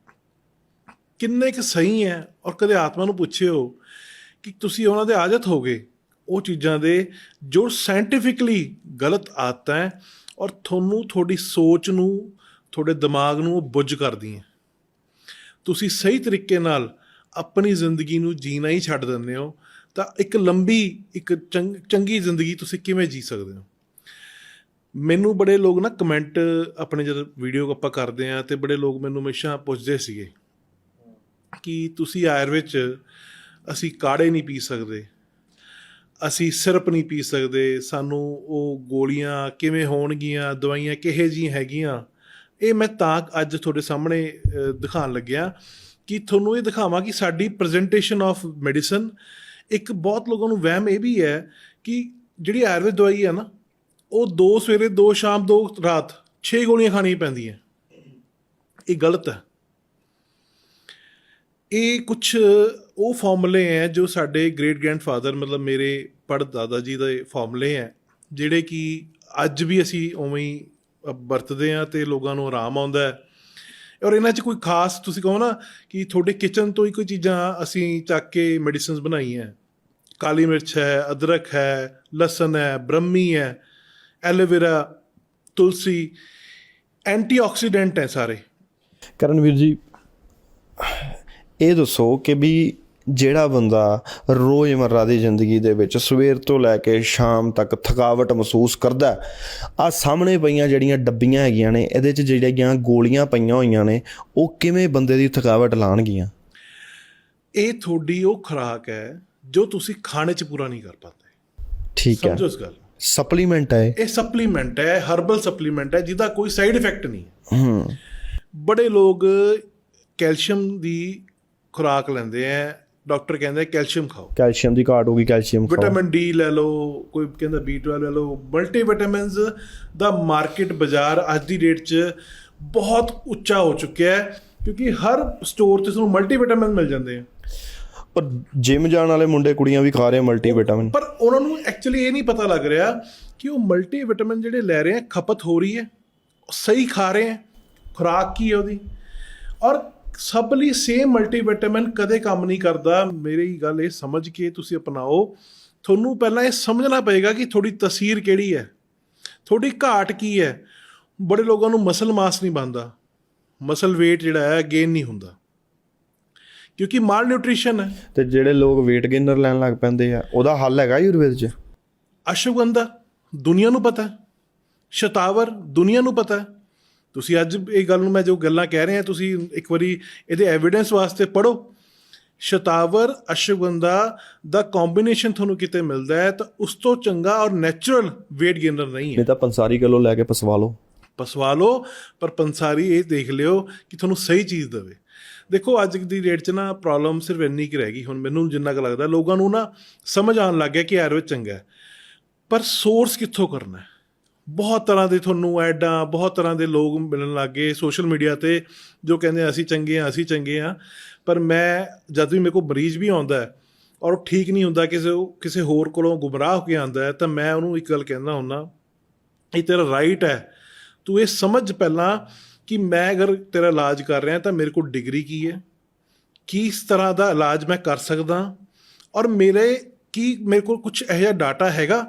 ਕਿੰਨੇ ਕੁ ਸਹੀ ਹੈ ਔਰ ਕਦੇ ਆਤਮਾ ਨੂੰ ਪੁੱਛਿਓ ਕਿ ਤੁਸੀਂ ਉਹਨਾਂ ਦੇ ਆਦਤ ਹੋਗੇ। ਉਹ ਚੀਜ਼ਾਂ ਦੇ ਜੋ ਸਾਇੰਟੀਫਿਕਲੀ ਗਲਤ ਆਦਤਾਂ ਹੈ ਔਰ ਤੁਹਾਨੂੰ ਤੁਹਾਡੀ ਸੋਚ ਨੂੰ, ਤੁਹਾਡੇ ਦਿਮਾਗ ਨੂੰ ਉਹ ਬੁੱਝ ਕਰਦੀਆਂ ਤੁਸੀਂ ਸਹੀ ਤਰੀਕੇ ਨਾਲ ਆਪਣੀ ਜ਼ਿੰਦਗੀ ਨੂੰ ਜੀਣਾ ਹੀ ਛੱਡ ਦਿੰਦੇ ਹੋ, ਤਾਂ ਇੱਕ ਲੰਬੀ, ਇੱਕ ਚੰਗ- ਚੰਗੀ ਜ਼ਿੰਦਗੀ ਤੁਸੀਂ ਕਿਵੇਂ ਜੀ ਸਕਦੇ ਹੋ? ਮੈਨੂੰ ਬੜੇ ਲੋਕ ਨਾ ਕਮੈਂਟ ਆਪਣੇ ਜਦ ਵੀਡੀਓ ਆਪਾਂ ਕਰਦੇ ਆ ਤੇ ਬੜੇ ਲੋਕ ਮੈਨੂੰ ਹਮੇਸ਼ਾ ਪੁੱਛਦੇ ਸੀਗੇ ਕਿ ਤੁਸੀਂ ਆਯੁਰਵੇਦ ਚ ਅਸੀਂ ਕਾੜੇ ਨਹੀਂ ਪੀ ਸਕਦੇ, ਅਸੀਂ ਸਿਰਪ ਨਹੀਂ ਪੀ ਸਕਦੇ, ਸਾਨੂੰ ਉਹ ਗੋਲੀਆਂ ਕਿਵੇਂ ਹੋਣਗੀਆਂ, ਦਵਾਈਆਂ ਕਿਹੇ ਜੀ ਹੈਗੀਆਂ, ਇਹ ਮੈਂ ਤਾਂ ਅੱਜ ਤੁਹਾਡੇ ਸਾਹਮਣੇ ਦਿਖਾਉਣ ਲੱਗਿਆ ਕਿ ਤੁਹਾਨੂੰ ਇਹ ਦਿਖਾਵਾਂ ਕਿ ਸਾਡੀ ਪ੍ਰੈਜੈਂਟੇਸ਼ਨ ਆਫ ਮੈਡੀਸਨ ਇੱਕ ਬਹੁਤ ਲੋਕਾਂ ਨੂੰ ਵਹਿਮ ਇਹ ਵੀ ਹੈ ਕਿ ਜਿਹੜੀ ਆਯੁਰਵੇਦ ਦਵਾਈ ਹੈ ਨਾ ਉਹ ਦੋ ਸਵੇਰੇ, ਦੋ ਸ਼ਾਮ, ਦੋ ਰਾਤ 6 ਗੋਲੀਆਂ ਖਾਣੀਆਂ ਪੈਂਦੀਆਂ। ਇਹ ਗਲਤ ਹੈ। ਇਹ ਕੁਝ ਉਹ ਫਾਰਮੂਲੇ ਹੈ ਜੋ ਸਾਡੇ ਗ੍ਰੇਟ ਗ੍ਰੈਂਡਫਾਦਰ ਮਤਲਬ ਮੇਰੇ ਪੜ ਦਾਦਾ ਜੀ ਦੇ ਫਾਰਮੂਲੇ ਹੈ, ਜਿਹੜੇ ਕਿ ਅੱਜ ਵੀ ਅਸੀਂ ਉਵੇਂ ਹੀ ਵਰਤਦੇ ਆ ਤੇ ਲੋਕਾਂ ਨੂੰ ਆਰਾਮ ਆਉਂਦਾ ਹੈ। ਔਰ ਇਹਨਾਂ 'ਚ ਕੋਈ ਖਾਸ ਤੁਸੀਂ ਕਹੋ ਨਾ ਕਿ ਤੁਹਾਡੇ ਕਿਚਨ ਤੋਂ ਹੀ ਕੋਈ ਚੀਜ਼ਾਂ ਅਸੀਂ ਚੱਕ ਕੇ ਮੈਡੀਸਿਨਸ ਬਣਾਈਆਂ। ਕਾਲੀ ਮਿਰਚ ਹੈ, ਅਦਰਕ ਹੈ, ਲਸਣ ਹੈ, ਬ੍ਰਹਮੀ ਹੈ ਐਲੋਵੇਰਾ ਤੁਲਸੀ ਐਂਟੀਆਕਸੀਡੈਂਟ ਹੈ ਸਾਰੇ। ਕਰਨਵੀਰ ਜੀ ਇਹ ਦੱਸੋ ਕਿ ਵੀ ਜਿਹੜਾ ਬੰਦਾ ਰੋਜ਼ਮਰਰਾ ਦੀ ਜ਼ਿੰਦਗੀ ਦੇ ਵਿੱਚ ਸਵੇਰ ਤੋਂ ਲੈ ਕੇ ਸ਼ਾਮ ਤੱਕ ਥਕਾਵਟ ਮਹਿਸੂਸ ਕਰਦਾ ਆ ਸਾਹਮਣੇ ਪਈਆਂ ਜਿਹੜੀਆਂ ਡੱਬੀਆਂ ਹੈਗੀਆਂ ਨੇ ਇਹਦੇ 'ਚ ਜਿਹੜੀਆਂ ਗੋਲੀਆਂ ਪਈਆਂ ਹੋਈਆਂ ਨੇ ਉਹ ਕਿਵੇਂ ਬੰਦੇ ਦੀ ਥਕਾਵਟ ਲਾਣਗੀਆਂ? ਇਹ ਤੁਹਾਡੀ ਉਹ ਖੁਰਾਕ ਹੈ ਜੋ ਤੁਸੀਂ ਖਾਣੇ 'ਚ ਪੂਰਾ ਨਹੀਂ ਕਰ ਪਾਉਂਦੇ। ਠੀਕ ਹੈ। ਸਮਝੋ ਇਸ ਗੱਲ। ਸਪਲੀਮੈਂਟ ਹੈ। ਇਹ। ਸਪਲੀਮੈਂਟ ਹੈ ਹਰਬਲ ਸਪਲੀਮੈਂਟ ਹੈ ਜਿਹਦਾ ਕੋਈ ਸਾਈਡ ਇਫੈਕਟ ਨਹੀਂ। ਹੈ। ਬੜੇ ਲੋਕ ਕੈਲਸ਼ੀਅਮ ਦੀ ਖੁਰਾਕ ਲੈਂਦੇ ਆ ਡਾਕਟਰ ਕਹਿੰਦਾ ਕੈਲਸ਼ੀਅਮ ਖਾਓ। ਕੈਲਸ਼ੀਅਮ ਦੀ ਘਾਟ ਹੋ ਗਈ ਕੈਲਸ਼ੀਅਮ ਖਾਓ। ਵਿਟਾਮਿਨ ਡੀ ਲੈ ਲਓ ਕੋਈ ਕਹਿੰਦਾ B12 ਲੈ ਲਓ ਮਲਟੀ ਵਿਟਾਮਿਨਸ ਦਾ ਮਾਰਕੀਟ ਬਾਜ਼ਾਰ ਅੱਜ ਦੀ ਡੇਟ 'ਚ ਬਹੁਤ ਉੱਚਾ ਹੋ ਚੁੱਕਿਆ ਹੈ ਕਿਉਂਕਿ ਹਰ ਸਟੋਰ 'ਤੇ ਤੁਹਾਨੂੰ ਮਲਟੀ ਵਿਟਾਮਿਨ ਮਿਲ ਜਾਂਦੇ ਆ। ਪਰ ਜਿਮ ਜਾਣ ਵਾਲੇ ਮੁੰਡੇ ਕੁੜੀਆਂ ਵੀ ਖਾ ਰਹੇ ਮਲਟੀ ਵਿਟਾਮਿਨ ਪਰ ਉਹਨਾਂ ਨੂੰ ਐਕਚੁਅਲੀ ਇਹ ਨਹੀਂ ਪਤਾ ਲੱਗ ਰਿਹਾ ਕਿ ਉਹ ਮਲਟੀ ਵਿਟਾਮਿਨ ਜਿਹੜੇ ਲੈ ਰਹੇ ਆ, ਖਪਤ ਹੋ ਰਹੀ ਹੈ, ਉਹ ਸਹੀ ਖਾ ਰਹੇ ਆ, ਖੁਰਾਕ ਕੀ ਹੈ ਉਹਦੀ? ਔਰ ਸਭ ਲਈ ਸੇਮ ਮਲਟੀ ਵਿਟਾਮਿਨ ਕਦੇ ਕੰਮ ਨਹੀਂ ਕਰਦਾ। ਮੇਰੀ ਗੱਲ ਇਹ ਸਮਝ ਕੇ ਤੁਸੀਂ ਅਪਣਾਓ। ਤੁਹਾਨੂੰ ਪਹਿਲਾਂ ਇਹ ਸਮਝਣਾ ਪਏਗਾ ਕਿ ਤੁਹਾਡੀ ਤਸਵੀਰ ਕਿਹੜੀ ਹੈ, ਤੁਹਾਡੀ ਘਾਟ ਕੀ ਹੈ। ਬੜੇ ਲੋਕਾਂ ਨੂੰ ਮਸਲ ਮਾਸ ਨਹੀਂ ਬਣਦਾ। ਮਸਲ weight ਜਿਹੜਾ ਹੈ ਗੇਨ ਨਹੀਂ ਹੁੰਦਾ। ਕਿਉਂਕਿ ਮਾਲ ਨਿਊਟ੍ਰੀਸ਼ਨ ਹੈ। ਤੇ ਜਿਹੜੇ ਲੋਕ weight gainer ਲੈਣ ਲੱਗ ਪੈਂਦੇ ਆ ਉਹਦਾ ਹੱਲ ਹੈਗਾ ਆਯੁਰਵੇਦ 'ਚ? ਅਸ਼ਵਗੰਧਾ ਦੁਨੀਆ ਨੂੰ ਪਤਾ ਹੈ। ਸ਼ਤਾਵਰ ਦੁਨੀਆ ਨੂੰ ਪਤਾ ਹੈ। ਤੁਸੀਂ ਅੱਜ ਇਹ ਗੱਲ ਨੂੰ ਮੈਂ ਜੋ ਗੱਲਾਂ ਕਹਿ ਰਿਹਾ ਤੁਸੀਂ ਇੱਕ ਵਾਰੀ ਇਹਦੇ ਐਵੀਡੈਂਸ ਵਾਸਤੇ ਪੜੋ ਸ਼ਤਾਵਰ ਅਸ਼ਵਗੰਧਾ ਦਾ ਕੰਬੀਨੇਸ਼ਨ ਤੁਹਾਨੂੰ ਕਿਤੇ ਮਿਲਦਾ ਹੈ ਤਾਂ ਉਸ ਤੋਂ ਚੰਗਾ ਔਰ ਨੈਚੁਰਲ weight gainer ਨਹੀਂ ਹੈ। ਨਹੀਂ ਤਾਂ ਪੰਸਾਰੀ ਕਿਲੋ ਲੈ ਕੇ ਪਸਵਾ ਲਓ। ਪਸਵਾ ਲਓ ਪਰ ਪੰਸਾਰੀ ਇਹ ਦੇਖ ਲਿਓ ਕਿ ਤੁਹਾਨੂੰ ਸਹੀ ਚੀਜ਼ ਦੇਵੇ। ਦੇਖੋ, ਅੱਜ ਦੀ ਡੇਟ 'ਚ ਨਾ ਪ੍ਰੋਬਲਮ ਸਿਰਫ ਇੰਨੀ ਕੁ ਰਹਿ ਗਈ। ਹੁਣ ਮੈਨੂੰ ਜਿੰਨਾ ਕੁ ਲੱਗਦਾ, ਲੋਕਾਂ ਨੂੰ ਨਾ ਸਮਝ ਆਉਣ ਲੱਗ ਗਿਆ ਕਿ ਆਯੁਰਵੇਦ ਚੰਗਾ ਹੈ। ਪਰ ਸੋਰਸ ਕਿੱਥੋਂ ਕਰਨਾ ਹੈ? ਬਹੁਤ ਤਰ੍ਹਾਂ ਦੇ ਤੁਹਾਨੂੰ ਐਡਾਂ ਬਹੁਤ ਤਰ੍ਹਾਂ ਦੇ ਲੋਕ ਮਿਲਣ ਲੱਗੇ ਸੋਸ਼ਲ ਮੀਡੀਆ ਤੇ, ਜੋ ਕਹਿੰਦੇ ਅਸੀਂ ਚੰਗੇ ਆ ਅਸੀਂ ਚੰਗੇ ਆ ਪਰ ਮੈਂ, ਜਦ ਵੀ ਮੇਰੇ ਕੋਲ ਮਰੀਜ਼ ਵੀ ਆਉਂਦਾ ਹੈ ਔਰ ਉਹ ਠੀਕ ਨਹੀਂ ਹੁੰਦਾ, ਕਿਸੇ ਕਿਸੇ ਹੋਰ ਕੋਲੋਂ ਗੁੰਮਰਾਹ ਹੋ ਕੇ ਆਉਂਦਾ ਹੈ, ਤਾਂ ਮੈਂ ਉਹਨੂੰ ਇੱਕ ਗੱਲ ਕਹਿੰਦਾ ਹੁੰਦਾ, ਇਹ ਤੇਰਾ ਰਾਈਟ ਹੈ। ਤੂੰ ਇਹ ਸਮਝ ਪਹਿਲਾਂ ਕਿ ਮੈਂ ਅਗਰ ਤੇਰਾ ਇਲਾਜ ਕਰ ਰਿਹਾ ਤਾਂ ਮੇਰੇ ਕੋਲ ਡਿਗਰੀ ਕੀ ਹੈ? ਕਿਸ ਤਰ੍ਹਾਂ ਦਾ ਇਲਾਜ ਮੈਂ ਕਰ ਸਕਦਾ? ਔਰ ਮੇਰੇ ਕੀ ਮੇਰੇ ਕੋਲ ਕੁਝ ਇਹੋ ਜਿਹਾ ਡਾਟਾ ਹੈਗਾ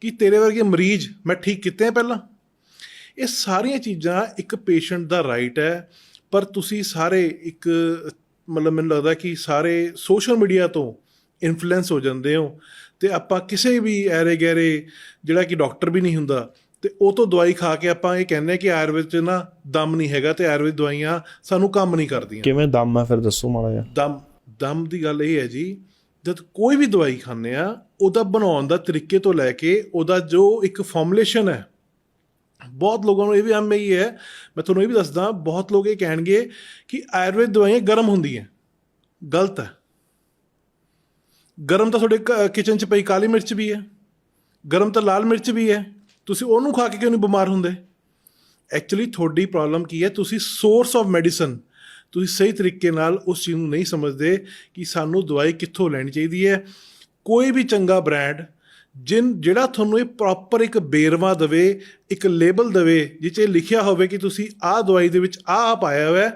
ਕਿ ਤੇਰੇ ਵਰਗੇ ਮਰੀਜ਼ ਮੈਂ ਠੀਕ ਕੀਤੇ ਪਹਿਲਾਂ? ਇਹ ਸਾਰੀਆਂ ਚੀਜ਼ਾਂ ਇੱਕ ਪੇਸ਼ੈਂਟ ਦਾ ਰਾਈਟ ਹੈ, ਪਰ ਤੁਸੀਂ ਸਾਰੇ ਇੱਕ, ਮਤਲਬ ਮੈਨੂੰ ਲੱਗਦਾ ਕਿ ਸਾਰੇ ਸੋਸ਼ਲ ਮੀਡੀਆ ਤੋਂ ਇਨਫਲੂਐਂਸ ਹੋ ਜਾਂਦੇ ਹੋ ਤੇ ਆਪਾਂ ਕਿਸੇ ਵੀ ਐਰੇ ਗੈਰੇ ਜਿਹੜਾ ਕਿ ਡਾਕਟਰ ਵੀ ਨਹੀਂ ਹੁੰਦਾ ਤੇ ਉਹ ਤੋਂ ਦਵਾਈ ਖਾ ਕੇ ਆਪਾਂ ਇਹ ਕਹਿੰਦੇ ਕਿ ਆਯੁਰਵੇਦ 'ਚ ਨਾ ਦਮ ਨਹੀਂ ਹੈਗਾ ਤੇ ਆਯੁਰਵੇਦ ਦਵਾਈਆਂ ਸਾਨੂੰ ਕੰਮ ਨਹੀਂ ਕਰਦੀਆਂ। ਕਿਵੇਂ ਦਮ ਹੈ ਫਿਰ ਦੱਸੋ ਮਾੜਾ ਜਿਹਾ। ਦਮ ਦਮ ਦੀ ਗੱਲ ਇਹ ਹੈ ਜੀ ਜਦ ਕੋਈ ਵੀ ਦਵਾਈ ਖਾਂਦੇ ਆ ਉਹਦਾ ਬਣਾਉਣ ਦਾ ਤਰੀਕੇ ਤੋਂ ਲੈ ਕੇ ਉਹਦਾ ਜੋ ਇੱਕ ਫਾਰਮੂਲੇਸ਼ਨ ਹੈ ਬਹੁਤ ਲੋਕਾਂ ਨੂੰ ਇਹ ਵੀ ਆਮ ਹੀ ਹੈ ਮੈਂ ਤੁਹਾਨੂੰ ਇਹ ਵੀ ਦੱਸਦਾ ਬਹੁਤ ਲੋਕ ਇਹ ਕਹਿਣਗੇ ਕਿ ਆਯੁਰਵੇਦ ਦਵਾਈਆਂ ਗਰਮ ਹੁੰਦੀਆਂ ਗਲਤ ਹੈ। ਗਰਮ ਤਾਂ ਤੁਹਾਡੇ ਕਿਚਨ 'ਚ ਪਈ ਕਾਲੀ ਮਿਰਚ ਵੀ ਹੈ ਗਰਮ ਤਾਂ ਲਾਲ ਮਿਰਚ ਵੀ ਹੈ ਤੁਸੀਂ ਉਹਨੂੰ ਖਾ ਕੇ ਕਿਉਂ ਨਹੀਂ ਬਿਮਾਰ ਹੁੰਦੇ? ਐਕਚੁਅਲੀ ਤੁਹਾਡੀ ਪ੍ਰੋਬਲਮ ਕੀ ਹੈ? ਤੁਸੀਂ ਸੋਰਸ ਆਫ ਮੈਡੀਸਨ ਤੁਸੀਂ ਸਹੀ ਤਰੀਕੇ ਨਾਲ ਉਸ ਚੀਜ਼ ਨੂੰ ਨਹੀਂ ਸਮਝਦੇ ਕਿ ਸਾਨੂੰ ਦਵਾਈ ਕਿੱਥੋਂ ਲੈਣੀ ਚਾਹੀਦੀ ਹੈ। ਕੋਈ ਵੀ ਚੰਗਾ ਬ੍ਰਾਂਡ ਜਿਨ, ਜਿਹੜਾ ਤੁਹਾਨੂੰ ਇਹ ਪ੍ਰੋਪਰ ਇੱਕ ਬੇਰਵਾ ਦਵੇ, ਇੱਕ ਲੇਬਲ ਦਵੇ, ਜਿੱਥੇ ਲਿਖਿਆ ਹੋਵੇ ਕਿ ਤੁਸੀਂ ਆਹ ਦਵਾਈ ਦੇ ਵਿੱਚ ਆਹ ਆਹ ਪਾਇਆ ਹੋਇਆ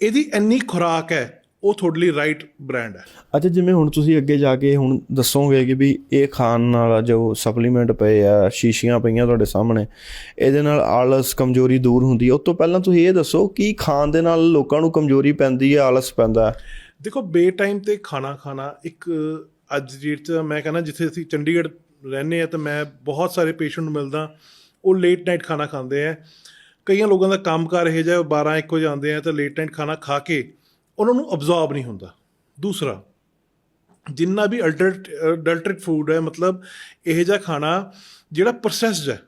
ਇਹਦੀ ਇੰਨੀ ਖੁਰਾਕ ਹੈ ਉਹ ਤੁਹਾਡੇ ਲਈ ਰਾਈਟ ਬ੍ਰਾਂਡ ਹੈ। ਅੱਛਾ ਜਿਵੇਂ ਹੁਣ ਤੁਸੀਂ ਅੱਗੇ ਜਾ ਕੇ ਹੁਣ ਦੱਸੋਗੇ ਕਿ ਵੀ ਇਹ ਖਾਣ ਨਾਲ ਜੋ ਸਪਲੀਮੈਂਟ ਪਏ ਆ ਸ਼ੀਸ਼ੀਆਂ ਪਈਆਂ ਤੁਹਾਡੇ ਸਾਹਮਣੇ ਇਹਦੇ ਨਾਲ ਆਲਸ ਕਮਜ਼ੋਰੀ ਦੂਰ ਹੁੰਦੀ ਹੈ। ਉਸ ਤੋਂ ਪਹਿਲਾਂ ਤੁਸੀਂ ਇਹ ਦੱਸੋ ਕਿ ਖਾਣ ਦੇ ਨਾਲ ਲੋਕਾਂ ਨੂੰ ਕਮਜ਼ੋਰੀ ਪੈਂਦੀ ਹੈ ਆਲਸ ਪੈਂਦਾ ਦੇਖੋ ਬੇ ਟਾਈਮ ਤੇ ਖਾਣਾ ਖਾਣਾ ਇੱਕ ਅੱਜ ਦੀ ਡੇਟ 'ਚ ਮੈਂ ਕਹਿੰਦਾ ਜਿੱਥੇ ਅਸੀਂ ਚੰਡੀਗੜ੍ਹ ਰਹਿੰਦੇ ਆ ਤਾਂ ਮੈਂ ਬਹੁਤ ਸਾਰੇ ਪੇਸ਼ੈਂਟ ਨੂੰ ਮਿਲਦਾ ਉਹ ਲੇਟ ਨਾਈਟ ਖਾਣਾ ਖਾਂਦੇ ਆ। ਕਈਆਂ ਲੋਕਾਂ ਦਾ ਕੰਮਕਾਰ ਇਹ ਜਿਹਾ 12 1 ਵਜੇ ਆਉਂਦੇ ਆ ਤਾਂ ਲੇਟ ਨਾਈਟ ਖਾਣਾ ਖਾ ਕੇ ਉਹਨਾਂ ਨੂੰ ਅਬਜ਼ੌਰਬ ਨਹੀਂ ਹੁੰਦਾ। ਦੂਸਰਾ ਜਿੰਨਾ ਵੀ ਅਡਲਟਰੇਟ ਫੂਡ ਹੈ ਮਤਲਬ ਇਹ ਜਿਹਾ ਖਾਣਾ ਜਿਹੜਾ ਪ੍ਰੋਸੈਸਡ ਹੈ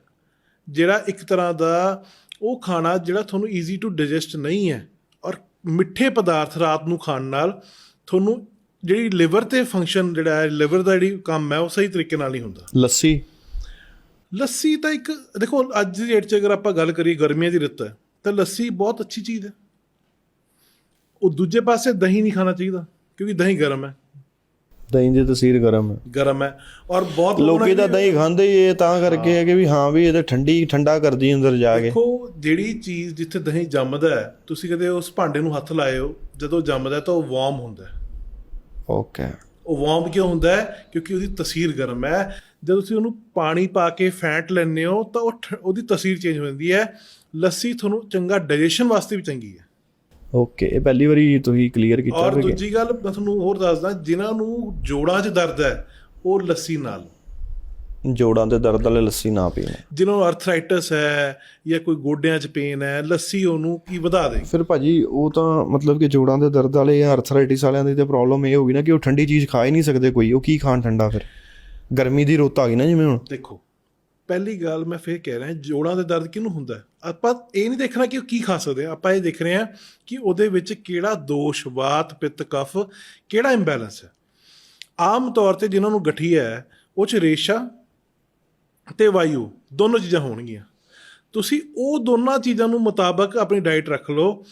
ਜਿਹੜਾ ਇੱਕ ਤਰ੍ਹਾਂ ਦਾ ਉਹ ਖਾਣਾ ਜਿਹੜਾ ਤੁਹਾਨੂੰ ਈਜ਼ੀ ਟੂ ਡਾਈਜੈਸਟ ਨਹੀਂ ਹੈ ਔਰ ਮਿੱਠੇ ਪਦਾਰਥ ਰਾਤ ਨੂੰ ਖਾਣ ਨਾਲ ਤੁਹਾਨੂੰ ਜਿਹੜੀ ਲਿਵਰ ਤੇ ਫੰਕਸ਼ਨ ਜਿਹੜਾ ਹੈ ਲਿਵਰ ਦਾ ਜਿਹੜੀ ਕੰਮ ਹੈ ਉਹ ਸਹੀ ਤਰੀਕੇ ਨਾਲ ਨਹੀਂ ਹੁੰਦਾ। ਲੱਸੀ? ਲੱਸੀ ਤਾਂ ਇੱਕ ਦੇਖੋ ਅੱਜ ਦੀ ਡੇਟ 'ਚ ਅਗਰ ਆਪਾਂ ਗੱਲ ਕਰੀਏ ਗਰਮੀਆਂ ਦੀ ਰੁੱਤ ਹੈ ਤਾਂ ਲੱਸੀ ਬਹੁਤ ਅੱਛੀ ਚੀਜ਼ ਹੈ। ਉਹ ਦੂਜੇ ਪਾਸੇ ਦਹੀਂ ਨਹੀਂ ਖਾਣਾ ਚਾਹੀਦਾ ਕਿਉਂਕਿ ਦਹੀਂ ਗਰਮ ਹੈ। ਦਹੀਂ ਦੀ ਤਸੀਰ ਗਰਮ ਹੈ। ਗਰਮ ਹੈ। ਔਰ ਬਹੁਤ ਲੋਕਾਂ ਨੇ- ਦਹੀਂ ਖਾਂਦੇ ਹੀ ਇਹ ਤਾਂ ਕਰਕੇ ਹੈ ਕਿ ਵੀ ਹਾਂ ਵੀ ਇਹ ਤਾਂ ਠੰਡੀ ਠੰਡਾ ਕਰਦੀ ਅੰਦਰ ਜਾ ਕੇ। ਦੇਖੋ ਜਿਹੜੀ ਚੀਜ਼ ਜਿੱਥੇ ਦਹੀਂ ਜੰਮਦਾ ਹੈ ਤੁਸੀਂ ਕਦੇ ਉਸ ਭਾਂਡੇ ਨੂੰ ਹੱਥ ਲਾਇਓ ਜਦੋਂ ਜੰਮਦਾ ਤਾਂ ਉਹ ਵਾਰਮ ਹੁੰਦਾ ਹੈ। ਓਕੇ ਉਹ ਵਾਰਮ ਕਿਉਂ ਹੁੰਦਾ ਹੈ? ਕਿਉਂਕਿ ਉਹਦੀ ਤਸੀਰ ਗਰਮ ਹੈ। ਜਦੋਂ ਤੁਸੀਂ ਉਹਨੂੰ ਪਾਣੀ ਪਾ ਕੇ ਫੈਂਟ ਲੈਂਦੇ ਹੋ ਤਾਂ ਉਹ ਉਹਦੀ ਤਸੀਰ ਚੇਂਜ ਹੋ ਜਾਂਦੀ ਹੈ। ਲੱਸੀ ਤੁਹਾਨੂੰ ਚੰਗਾ ਡਾਈਜੈਸ਼ਨ ਵਾਸਤੇ ਵੀ ਚੰਗੀ ਹੈ। ਓਕੇ ਇਹ ਪਹਿਲੀ ਵਾਰੀ ਤੁਸੀਂ ਕਲੀਅਰ ਕੀਤਾ ਔਰ ਦੂਜੀ ਗੱਲ ਮੈਂ ਤੁਹਾਨੂੰ ਹੋਰ ਦੱਸਦਾ ਜਿਨ੍ਹਾਂ ਨੂੰ ਜੋੜਾਂ 'ਚ ਦਰਦ ਹੈ ਉਹ ਲੱਸੀ ਨਾਲ। ਜੋੜਾਂ ਦੇ ਦਰਦ ਵਾਲੇ ਲੱਸੀ ਨਾ ਪੀਣਾ। ਜਿਨ੍ਹਾਂ ਨੂੰ ਅਰਥਰਾਈਟਸ ਹੈ ਜਾਂ ਕੋਈ ਗੋਡਿਆਂ 'ਚ ਪੇਨ ਹੈ ਲੱਸੀ ਉਹਨੂੰ ਕੀ ਵਧਾ ਦੇ ਫਿਰ ਭਾਜੀ ਉਹ ਤਾਂ ਮਤਲਬ ਕਿ ਜੋੜਾਂ ਦੇ ਦਰਦ ਵਾਲੇ ਜਾਂ ਅਰਥਰਾਈਟਿਸ ਵਾਲਿਆਂ ਦੀ ਤਾਂ ਪ੍ਰੋਬਲਮ ਇਹ ਹੋਗੀ ਨਾ ਕਿ ਉਹ ਠੰਡੀ ਚੀਜ਼ ਖਾ ਹੀ ਨਹੀਂ ਸਕਦੇ ਕੋਈ। ਉਹ ਕੀ ਖਾਣ ਠੰਡਾ ਫਿਰ? ਗਰਮੀ ਦੀ ਰੁੱਤ ਆ ਗਈ ਨਾ ਜਿਵੇਂ ਹੁਣ। ਦੇਖੋ ਪਹਿਲੀ ਗੱਲ ਮੈਂ ਫੇਰ ਕਹਿ ਰਿਹਾ, ਜੋੜਾਂ ਦੇ ਦਰਦ ਕਿਹਨੂੰ ਹੁੰਦਾ? ਆਪਾਂ ਇਹ ਨਹੀਂ ਦੇਖਣਾ ਕਿ ਉਹ ਕੀ ਖਾ ਸਕਦੇ ਆ, ਆਪਾਂ ਇਹ ਦੇਖ ਰਹੇ ਹਾਂ ਕਿ ਉਹਦੇ ਵਿੱਚ ਕਿਹੜਾ ਦੋਸ਼, ਵਾਤ, ਪਿੱਤ, ਕਫ, ਕਿਹੜਾ ਇੰਬੈਲੈਂਸ ਹੈ? ਆਮ ਤੌਰ ਤੇ ਜਿਨ੍ਹਾਂ ਨੂੰ ਗਠੀਆ ਹੈ, ਉਹ ਚ ਰੇਸ਼ਾ ਤੇ ਵਾਯੂ, ਦੋਨੋਂ ਚੀਜ਼ਾਂ ਹੋਣਗੀਆਂ। ਤੁਸੀਂ ਉਹ ਦੋਨਾਂ ਚੀਜ਼ਾਂ ਨੂੰ ਮੁਤਾਬਕ ਆਪਣੀ ਡਾਈਟ ਰੱਖ ਲਓ।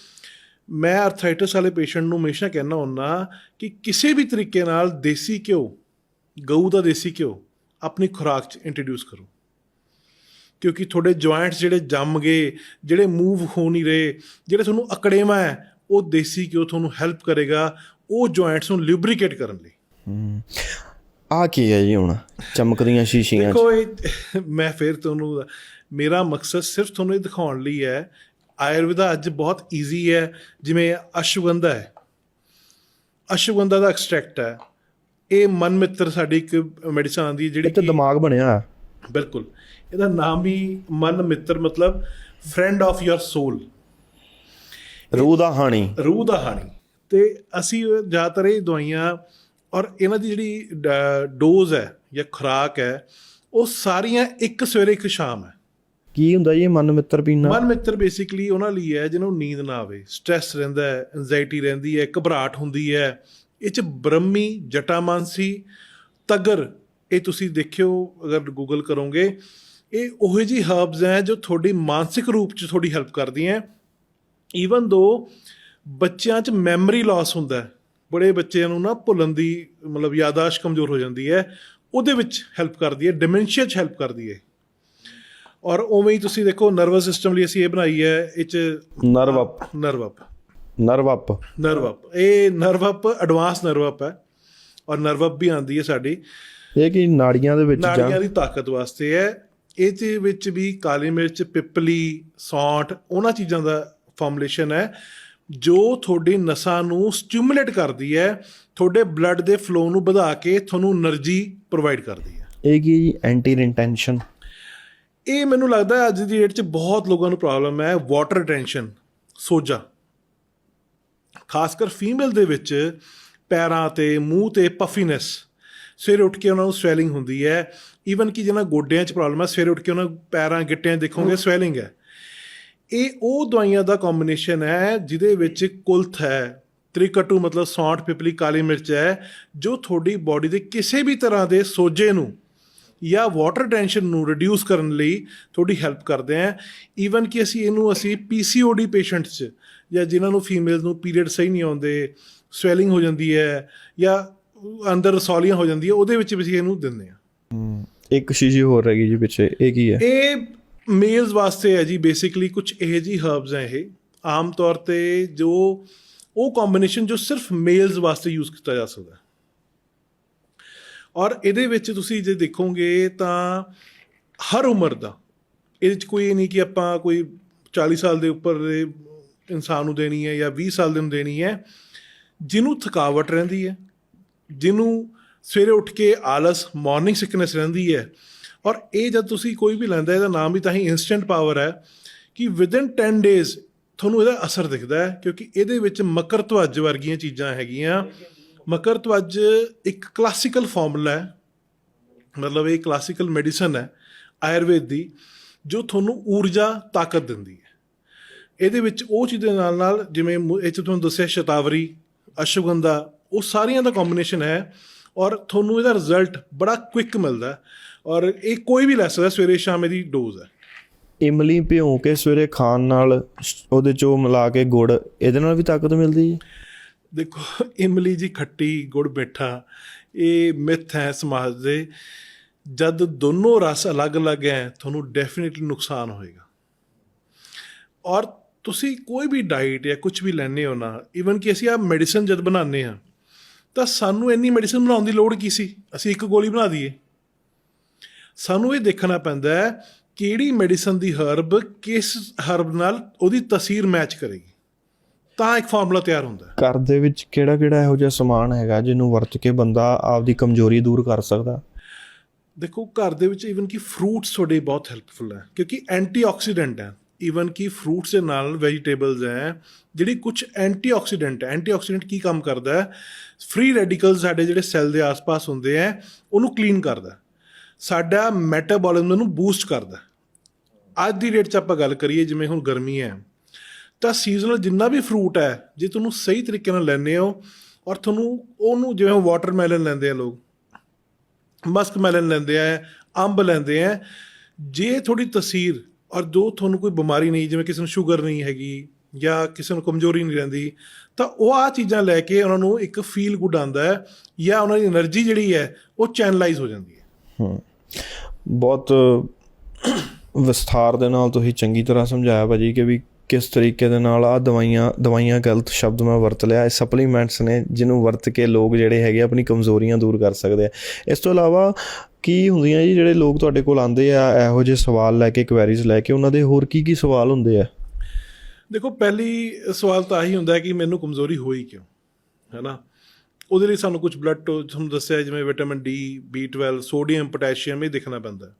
ਮੈਂ ਆਰਥਰਾਈਟਿਸ ਵਾਲੇ ਪੇਸ਼ੈਂਟ ਨੂੰ ਹਮੇਸ਼ਾ ਕਹਿਣਾ ਹੁੰਦਾ ਕਿ ਕਿਸੇ ਵੀ ਤਰੀਕੇ ਨਾਲ ਦੇਸੀ ਘਿਓ, ਗਊ ਦਾ ਦੇਸੀ ਘਿਓ ਆਪਣੀ ਖੁਰਾਕ 'ਚ ਇੰਟਰੋਡਿਊਸ ਕਰੋ। ਕਿਉਂਕਿ ਤੁਹਾਡੇ ਜੁਆਇੰਟਸ ਜਿਹੜੇ ਜੰਮ ਗਏ ਜਿਹੜੇ ਮੂਵ ਹੋ ਨਹੀਂ ਰਹੇ ਜਿਹੜੇ ਤੁਹਾਨੂੰ ਅਕੜੇਵਾ ਹੈ ਉਹ ਦੇਸੀ ਘਿਓ ਤੁਹਾਨੂੰ ਹੈਲਪ ਕਰੇਗਾ ਉਹ ਜੁਆਇੰਟਸ ਨੂੰ ਲਿਬਰੀਕੇਟ ਕਰਨ ਲਈ। ਆ ਕੀ ਹੈ ਜੀ ਹੁਣ? ਚਮਕਦੀਆਂ ਸ਼ੀਸ਼ੀਆਂ ਦੇਖੋ ਮੈਂ ਫਿਰ ਤੁਹਾਨੂੰ ਮੇਰਾ ਮਕਸਦ ਸਿਰਫ ਤੁਹਾਨੂੰ ਇਹ ਦਿਖਾਉਣ ਲਈ ਹੈ ਆਯੁਰਵੇਦਾ ਅੱਜ ਬਹੁਤ ਈਜ਼ੀ ਹੈ ਜਿਵੇਂ ਅਸ਼ਵਗੰਧਾ ਹੈ। ਅਸ਼ਵਗੰਧਾ ਦਾ ਐਕਸਟ੍ਰੈਕਟ ਹੈ। ਇਹ ਮਨ ਮਿੱਤਰ ਸਾਡੀ ਇੱਕ ਮੈਡੀਸਨ ਆਂਦੀ ਹੈ ਜਿਹੜੀ ਤਾਂ ਦਿਮਾਗ ਬਣਿਆ ਹੈ। ਬਿਲਕੁਲ। ਇਹਦਾ ਨਾਮ ਹੀ ਮਨ ਮਿੱਤਰ ਮਤਲਬ ਫਰੈਂਡ ਆਫ ਯੋਰ ਸੋਲ ਰੂਹ ਦਾ ਹਾਣੀ। ਰੂਹ ਦਾ ਹਾਣੀ। ਤੇ ਅਸੀਂ ਜ਼ਿਆਦਾਤਰ ਇਹ ਦਵਾਈਆਂ ਔਰ ਇਹਨਾਂ ਦੀ ਜਿਹੜੀ ਡੋਜ਼ ਹੈ ਜਾਂ ਖੁਰਾਕ ਹੈ ਉਹ ਸਾਰੀਆਂ ਇੱਕ ਸਵੇਰੇ ਇੱਕ ਸ਼ਾਮ ਹੈ। ਕੀ ਹੁੰਦਾ ਜੀ ਮਨ ਮਿੱਤਰ ਪੀਣਾ ਮਨ ਮਿੱਤਰ ਬੇਸਿਕਲੀ ਉਹਨਾਂ ਲਈ ਹੈ ਜਿਹਨਾਂ ਨੂੰ ਨੀਂਦ ਨਾ ਆਵੇ। ਸਟ੍ਰੈਸ ਰਹਿੰਦਾ ਹੈ ਐਂਜ਼ਾਈਟੀ ਰਹਿੰਦੀ ਹੈ ਘਬਰਾਹਟ ਹੁੰਦੀ ਹੈ। ਇਹ ਚ ਬ੍ਰਹਮੀ ਜਟਾਮਾਨਸੀ ਤਗਰ ਇਹ ਤੁਸੀਂ ਦੇਖਿਓ ਅਗਰ ਗੂਗਲ ਕਰੋਗੇ ਇਹ ਉਹੋ ਜਿਹੀ ਹਰਬਸ ਹੈ ਜੋ ਤੁਹਾਡੀ ਮਾਨਸਿਕ ਰੂਪ ਚ ਤੁਹਾਡੀ ਹੈਲਪ ਕਰਦੀਆਂ ਈਵਨ ਦੋ ਬੱਚਿਆਂ 'ਚ ਮੈਮਰੀ ਲਾਸ ਹੁੰਦਾ ਬੜੇ ਬੱਚਿਆਂ ਨੂੰ ਨਾ ਭੁੱਲਣ ਦੀ ਮਤਲਬ ਯਾਦਾਸ਼ਤ ਕਮਜ਼ੋਰ ਹੋ ਜਾਂਦੀ ਹੈ ਉਹਦੇ ਵਿੱਚ ਹੈਲਪ ਕਰਦੀ ਹੈ ਡਿਮੈਂਸ਼ੀਆ 'ਚ ਹੈਲਪ ਕਰਦੀ ਹੈ। ਔਰ ਉਵੇਂ ਹੀ ਤੁਸੀਂ ਦੇਖੋ ਨਰਵਸ ਸਿਸਟਮ ਲਈ ਅਸੀਂ ਇਹ ਬਣਾਈ ਹੈ ਇਹ ਚ nerve up nerve up nerve up nerve up ਇਹ nerve up advance nerve up ਹੈ ਔਰ ਨਰਵ ਅਪ ਵੀ ਆਂਦੀ ਹੈ ਸਾਡੀ। ਇਹ ਕਿ ਨਾੜੀਆਂ ਦੇ ਵਿੱਚ ਨਾੜੀਆਂ ਦੀ ਤਾਕਤ ਵਾਸਤੇ ਹੈ। ਇਹ ਤੇ ਵਿੱਚ ਵੀ ਕਾਲੀ ਮਿਰਚ ਪਿੱਪਲੀ ਸੌਂਠ ਉਹਨਾਂ ਚੀਜ਼ਾਂ ਦਾ ਫਾਰਮੂਲੇਸ਼ਨ ਹੈ ਜੋ ਤੁਹਾਡੀ ਨਸਾਂ ਨੂੰ ਸਟਿਮੂਲੇਟ ਕਰਦੀ ਹੈ ਤੁਹਾਡੇ ਬਲੱਡ ਦੇ ਫਲੋ ਨੂੰ ਵਧਾ ਕੇ ਤੁਹਾਨੂੰ એનર્ਜੀ ਪ੍ਰੋਵਾਈਡ ਕਰਦੀ ਹੈ। ਇਹ ਕੀ ਜੀ? ਐਂਟੀ ਰਿਟੈਂਸ਼ਨ ਇਹ ਮੈਨੂੰ ਲੱਗਦਾ ਅੱਜ ਦੀ ਡੇਟ 'ਚ ਬਹੁਤ ਲੋਕਾਂ ਨੂੰ ਪ੍ਰੋਬਲਮ ਹੈ ਵਾਟਰ ਰਿਟੈਂਸ਼ਨ ਸੋਜਾ। ਖਾਸ ਕਰ ਫੀਮੇਲ ਦੇ ਵਿੱਚ ਪੈਰਾਂ ਤੇ ਮੂੰਹ ਤੇ ਪਫੀਨੈਸ ਸਵੇਰੇ ਉੱਠ ਕੇ ਉਹਨਾਂ ਨੂੰ ਸਵੈਲਿੰਗ ਹੁੰਦੀ ਹੈ। ਈਵਨ ਕਿ ਜਿਹਨਾਂ ਗੋਡਿਆਂ 'ਚ ਪ੍ਰੋਬਲਮ ਹੈ ਸਵੇਰੇ ਉੱਠ ਕੇ ਉਹਨਾਂ ਪੈਰਾਂ ਗਿੱਟਿਆਂ ਦੇਖੋਗੇ ਸਵੈਲਿੰਗ ਹੈ। ਇਹ ਉਹ ਦਵਾਈਆਂ ਦਾ ਕੰਬੀਨੇਸ਼ਨ ਹੈ ਜਿਹਦੇ ਵਿੱਚ ਕੁਲਥ ਹੈ ਤ੍ਰਿਕਟੂ ਮਤਲਬ ਸੌਂਠ ਪਿਪਲੀ ਕਾਲੀ ਮਿਰਚ ਹੈ ਜੋ ਤੁਹਾਡੀ ਬਾਡੀ ਦੇ ਕਿਸੇ ਵੀ ਤਰ੍ਹਾਂ ਦੇ ਸੋਜੇ ਨੂੰ ਜਾਂ ਵਾਟਰ ਟੈਂਸ਼ਨ ਨੂੰ ਰਿਡਿਊਸ ਕਰਨ ਲਈ ਤੁਹਾਡੀ ਹੈਲਪ ਕਰਦੇ ਆ ਈਵਨ ਕਿ ਅਸੀਂ ਇਹਨੂੰ ਅਸੀਂ ਪੀਸੀਓਡੀ ਪੇਸ਼ੈਂਟਸ 'ਚ ਜਾਂ ਜਿਨ੍ਹਾਂ ਨੂੰ ਫੀਮੇਲਸ ਨੂੰ ਪੀਰੀਅਡ ਸਹੀ ਨਹੀਂ ਆਉਂਦੇ ਸਵੈਲਿੰਗ ਹੋ ਜਾਂਦੀ ਹੈ ਜਾਂ ਅੰਦਰ ਰਸੌਲੀਆਂ ਹੋ ਜਾਂਦੀਆਂ ਉਹਦੇ ਵਿੱਚ ਵੀ ਅਸੀਂ ਇਹਨੂੰ ਦਿੰਦੇ ਆ ਇੱਕ ਚੀਜ਼ ਹੋਰ ਰਹਿ ਗਈ ਜੀ ਪਿੱਛੇ ਇਹ ਕੀ ਹੈ? ਇਹ ਮੇਲਸ ਵਾਸਤੇ ਹੈ ਜੀ ਬੇਸਿਕਲੀ ਕੁਝ ਇਹ ਜੀ ਹਰਬਸ ਹੈ ਇਹ। ਆਮ ਤੌਰ ਤੇ ਜੋ ਉਹ ਕੰਬੀਨੇਸ਼ਨ ਜੋ ਸਿਰਫ ਮੇਲਸ ਵਾਸਤੇ ਯੂਜ਼ ਕੀਤਾ ਜਾ ਸਕਦਾ ਹੈ। ਔਰ ਇਹਦੇ ਵਿੱਚ ਤੁਸੀਂ ਜੇ ਦੇਖੋਗੇ ਤਾਂ ਹਰ ਉਮਰ ਦਾ ਇਹਦੇ ਵਿੱਚ ਕੋਈ ਨਹੀਂ ਕਿ ਆਪਾਂ ਕੋਈ 40 ਸਾਲ ਦੇ ਉੱਪਰ ਦੇ ਇਨਸਾਨ ਨੂੰ ਦੇਣੀ ਹੈ ਜਾਂ 20 ਸਾਲ ਦੇ ਨੂੰ ਦੇਣੀ ਹੈ ਜਿਹਨੂੰ ਥਕਾਵਟ ਰਹਿੰਦੀ ਹੈ ਜਿਹਨੂੰ ਸਵੇਰੇ ਉੱਠ ਕੇ ਆਲਸ ਮਾਰਨਿੰਗ ਸਿਕਨੈਸ ਰਹਿੰਦੀ ਹੈ। ਔਰ ਇਹ ਜਦ ਤੁਸੀਂ ਕੋਈ ਵੀ ਲੈਂਦਾ ਇਹਦਾ ਨਾਮ ਵੀ ਤਾਂ ਹੀ ਇਨਸਟੈਂਟ ਪਾਵਰ ਹੈ ਕਿ ਵਿਦਿਨ 10 ਡੇਜ਼ ਤੁਹਾਨੂੰ ਇਹਦਾ ਅਸਰ ਦਿਖਦਾ ਹੈ, ਕਿਉਂਕਿ ਇਹਦੇ ਵਿੱਚ ਮਕਰ ਧਵਜ ਵਰਗੀਆਂ ਚੀਜ਼ਾਂ ਹੈਗੀਆਂ। ਮਕਰ ਧਵਜ ਇੱਕ ਕਲਾਸੀਕਲ ਫਾਰਮੂਲਾ ਹੈ, ਮਤਲਬ ਇਹ ਕਲਾਸੀਕਲ ਮੈਡੀਸਨ ਹੈ, ਆਯੁਰਵੇਦ ਦੀ, ਜੋ ਤੁਹਾਨੂੰ ਊਰਜਾ, ਤਾਕਤ ਦਿੰਦੀ ਹੈ। ਇਹਦੇ ਵਿੱਚ ਉਹ ਚੀਜ਼ਾਂ ਦੇ ਨਾਲ ਨਾਲ ਜਿਵੇਂ ਇਹ 'ਚ ਤੁਹਾਨੂੰ ਦੱਸਿਆ ਸ਼ਤਾਵਰੀ, ਅਸ਼ਵਗੰਧਾ ਉਹ ਸਾਰੀਆਂ ਦਾ ਕੰਬੀਨੇਸ਼ਨ ਹੈ ਔਰ ਤੁਹਾਨੂੰ ਇਹਦਾ ਰਿਜ਼ਲਟ ਬੜਾ ਕੁਇਕ ਮਿਲਦਾ ਔਰ ਇਹ ਕੋਈ ਵੀ ਲੈ ਸਕਦਾ ਸਵੇਰੇ ਸ਼ਾਮ ਇਹਦੀ ਡੋਜ਼ ਹੈ। ਇਮਲੀ ਭਿਉਂ ਕੇ ਸਵੇਰੇ ਖਾਣ ਨਾਲ ਉਹਦੇ ਚੋਂ ਮਿਲਾ ਕੇ ਗੁੜ ਇਹਦੇ ਨਾਲ ਵੀ ਤਾਕਤ ਮਿਲਦੀ ਹੈ? ਦੇਖੋ ਇਮਲੀ ਜੀ ਖੱਟੀ ਗੁੜ ਮਿੱਠਾ ਇਹ ਮਿੱਥ ਹੈ ਸਮਾਜ ਦੇ। ਜਦ ਦੋਨੋਂ ਰਸ ਅਲੱਗ-ਅਲੱਗ ਹੈ ਤੁਹਾਨੂੰ ਡੈਫੀਨਿਟਲੀ ਨੁਕਸਾਨ ਹੋਏਗਾ। ਔਰ ਤੁਸੀਂ ਕੋਈ ਵੀ ਡਾਈਟ ਜਾਂ ਕੁਝ ਵੀ ਲੈਣੇ ਹੋ ਨਾ ਇਵਨ ਕਿ ਅਸੀਂ ਆ ਮੈਡੀਸਨ ਜਦ ਬਣਾਉਂਦੇ ਆ ਤਾਂ ਸਾਨੂੰ ਇੰਨੀ ਮੈਡੀਸਨ ਬਣਾਉਣ ਦੀ ਲੋੜ ਕੀ ਸੀ? ਅਸੀਂ ਇੱਕ ਗੋਲੀ ਬਣਾ ਦਈਏ। ਸਾਨੂੰ ਇਹ ਦੇਖਣਾ ਪੈਂਦਾ ਹੈ ਕਿਹੜੀ ਮੈਡੀਸਨ ਦੀ ਹਰਬ ਕਿਸ ਹਰਬ ਨਾਲ ਉਹਦੀ ਤਸੀਰ ਮੈਚ ਕਰੇਗੀ। ਤਾਂ ਇੱਕ ਫਾਰਮੂਲਾ ਤਿਆਰ ਹੁੰਦਾ ਘਰ ਦੇ ਵਿੱਚ ਕਿਹੜਾ ਕਿਹੜਾ ਇਹੋ ਜਿਹਾ ਸਮਾਨ ਹੈਗਾ ਜਿਹਨੂੰ ਵਰਤ ਕੇ ਬੰਦਾ ਆਪਦੀ ਕਮਜ਼ੋਰੀ ਦੂਰ ਕਰ ਸਕਦਾ? ਦੇਖੋ ਘਰ ਦੇ ਵਿੱਚ ਇਵਨ ਕਿ ਫਰੂਟਸ ਤੁਹਾਡੇ ਬਹੁਤ ਹੈਲਪਫੁਲ ਹੈ ਕਿਉਂਕਿ ਐਂਟੀਆਕਸੀਡੈਂਟ ਹੈ। ਈਵਨ ਕਿ ਫਰੂਟਸ ਦੇ ਨਾਲ ਵੈਜੀਟੇਬਲਸ ਹੈ, ਜਿਹੜੀ ਕੁਝ ਐਂਟੀਆਕਸੀਡੈਂਟ ਹੈ। ਐਂਟੀਆਕਸੀਡੈਂਟ ਕੀ ਕੰਮ ਕਰਦਾ ਹੈ? ਫ੍ਰੀ ਰੈਡੀਕਲਸ ਸਾਡੇ ਜਿਹੜੇ ਸੈੱਲ ਦੇ ਆਸ-ਪਾਸ ਹੁੰਦੇ ਹੈ, ਉਹਨੂੰ ਕਲੀਨ ਕਰਦਾ ਸਾਡਾ ਮੈਟਾਬੋਲਿਜ਼ਮ ਨੂੰ ਬੂਸਟ ਕਰਦਾ ਅੱਜ ਦੀ ਡੇਟ 'ਚ ਆਪਾਂ ਗੱਲ ਕਰੀਏ, ਜਿਵੇਂ ਹੁਣ ਗਰਮੀ ਹੈ, ਤਾਂ ਸੀਜ਼ਨਲ ਜਿੰਨਾ ਵੀ ਫਰੂਟ ਹੈ, ਜੇ ਤੁਹਾਨੂੰ ਸਹੀ ਤਰੀਕੇ ਨਾਲ ਲੈਂਦੇ ਹੋ, ਔਰ ਤੁਹਾਨੂੰ ਉਹਨੂੰ ਜਿਵੇਂ ਵਾਟਰਮੈਲਨ ਲੈਂਦੇ ਆ ਲੋਕ ਮਸਕ ਮੈਲਨ ਲੈਂਦੇ ਆ, ਅੰਬ ਲੈਂਦੇ ਆ, ਜੇ ਤੁਹਾਡੀ ਤਸੀਰ ਔਰ ਜੋ ਤੁਹਾਨੂੰ ਕੋਈ ਬਿਮਾਰੀ ਨਹੀਂ, ਜਿਵੇਂ ਕਿਸੇ ਨੂੰ ਸ਼ੂਗਰ ਨਹੀਂ ਹੈਗੀ ਜਾਂ ਕਿਸੇ ਨੂੰ ਕਮਜ਼ੋਰੀ ਨਹੀਂ ਰਹਿੰਦੀ, ਤਾਂ ਉਹ ਆ ਚੀਜ਼ਾਂ ਲੈ ਕੇ ਉਹਨਾਂ ਨੂੰ ਇੱਕ ਫੀਲ ਗੁੱਡ ਆਂਦਾ ਹੈ ਜਾਂ ਉਹਨਾਂ ਦੀ એનર્ਜੀ ਜਿਹੜੀ ਹੈ, ਉਹ ਚੈਨਲਾਈਜ਼ ਹੋ ਜਾਂਦੀ ਹੈ। ਹੂੰ। ਬਹੁਤ ਵਿਸਥਾਰ ਦੇ ਨਾਲ ਤੁਸੀਂ ਚੰਗੀ ਤਰ੍ਹਾਂ ਸਮਝਾਇਆ ਭਾਜੀ ਕਿ ਵੀ ਕਿਸ ਤਰੀਕੇ ਦੇ ਨਾਲ ਆ ਦਵਾਈਆਂ ਦਵਾਈਆਂ ਗਲਤ ਸ਼ਬਦ ਮੈਂ ਵਰਤ ਲਿਆ, ਇਹ ਸਪਲੀਮੈਂਟਸ ਨੇ, ਜਿਹਨੂੰ ਵਰਤ ਕੇ ਲੋਕ ਜਿਹੜੇ ਹੈਗੇ ਆਪਣੀ ਕਮਜ਼ੋਰੀਆਂ ਦੂਰ ਕਰ ਸਕਦੇ ਆ। ਇਸ ਤੋਂ ਇਲਾਵਾ ਕੀ ਹੁੰਦੀਆਂ ਜੀ ਜਿਹੜੇ ਲੋਕ ਤੁਹਾਡੇ ਕੋਲ ਆਉਂਦੇ ਆ, ਇਹੋ ਜਿਹੇ ਸਵਾਲ ਲੈ ਕੇ ਕੁਐਰੀਜ਼ ਲੈ ਕੇ, ਉਹਨਾਂ ਦੇ ਹੋਰ ਕੀ ਕੀ ਸਵਾਲ ਹੁੰਦੇ ਆ? ਦੇਖੋ, ਪਹਿਲੀ ਸਵਾਲ ਤਾਂ ਆਹੀ ਹੁੰਦਾ ਕਿ ਮੈਨੂੰ ਕਮਜ਼ੋਰੀ ਹੋਈ ਕਿਉਂ? ਹੈਨਾ? ਉਹਦੇ ਲਈ ਸਾਨੂੰ ਕੁਝ ਬਲੱਡ ਤੁਹਾਨੂੰ ਦੱਸਿਆ ਜਿਵੇਂ vitamin D B12 sodium potassium ਇਹ ਦੇਖਣਾ ਪੈਂਦਾ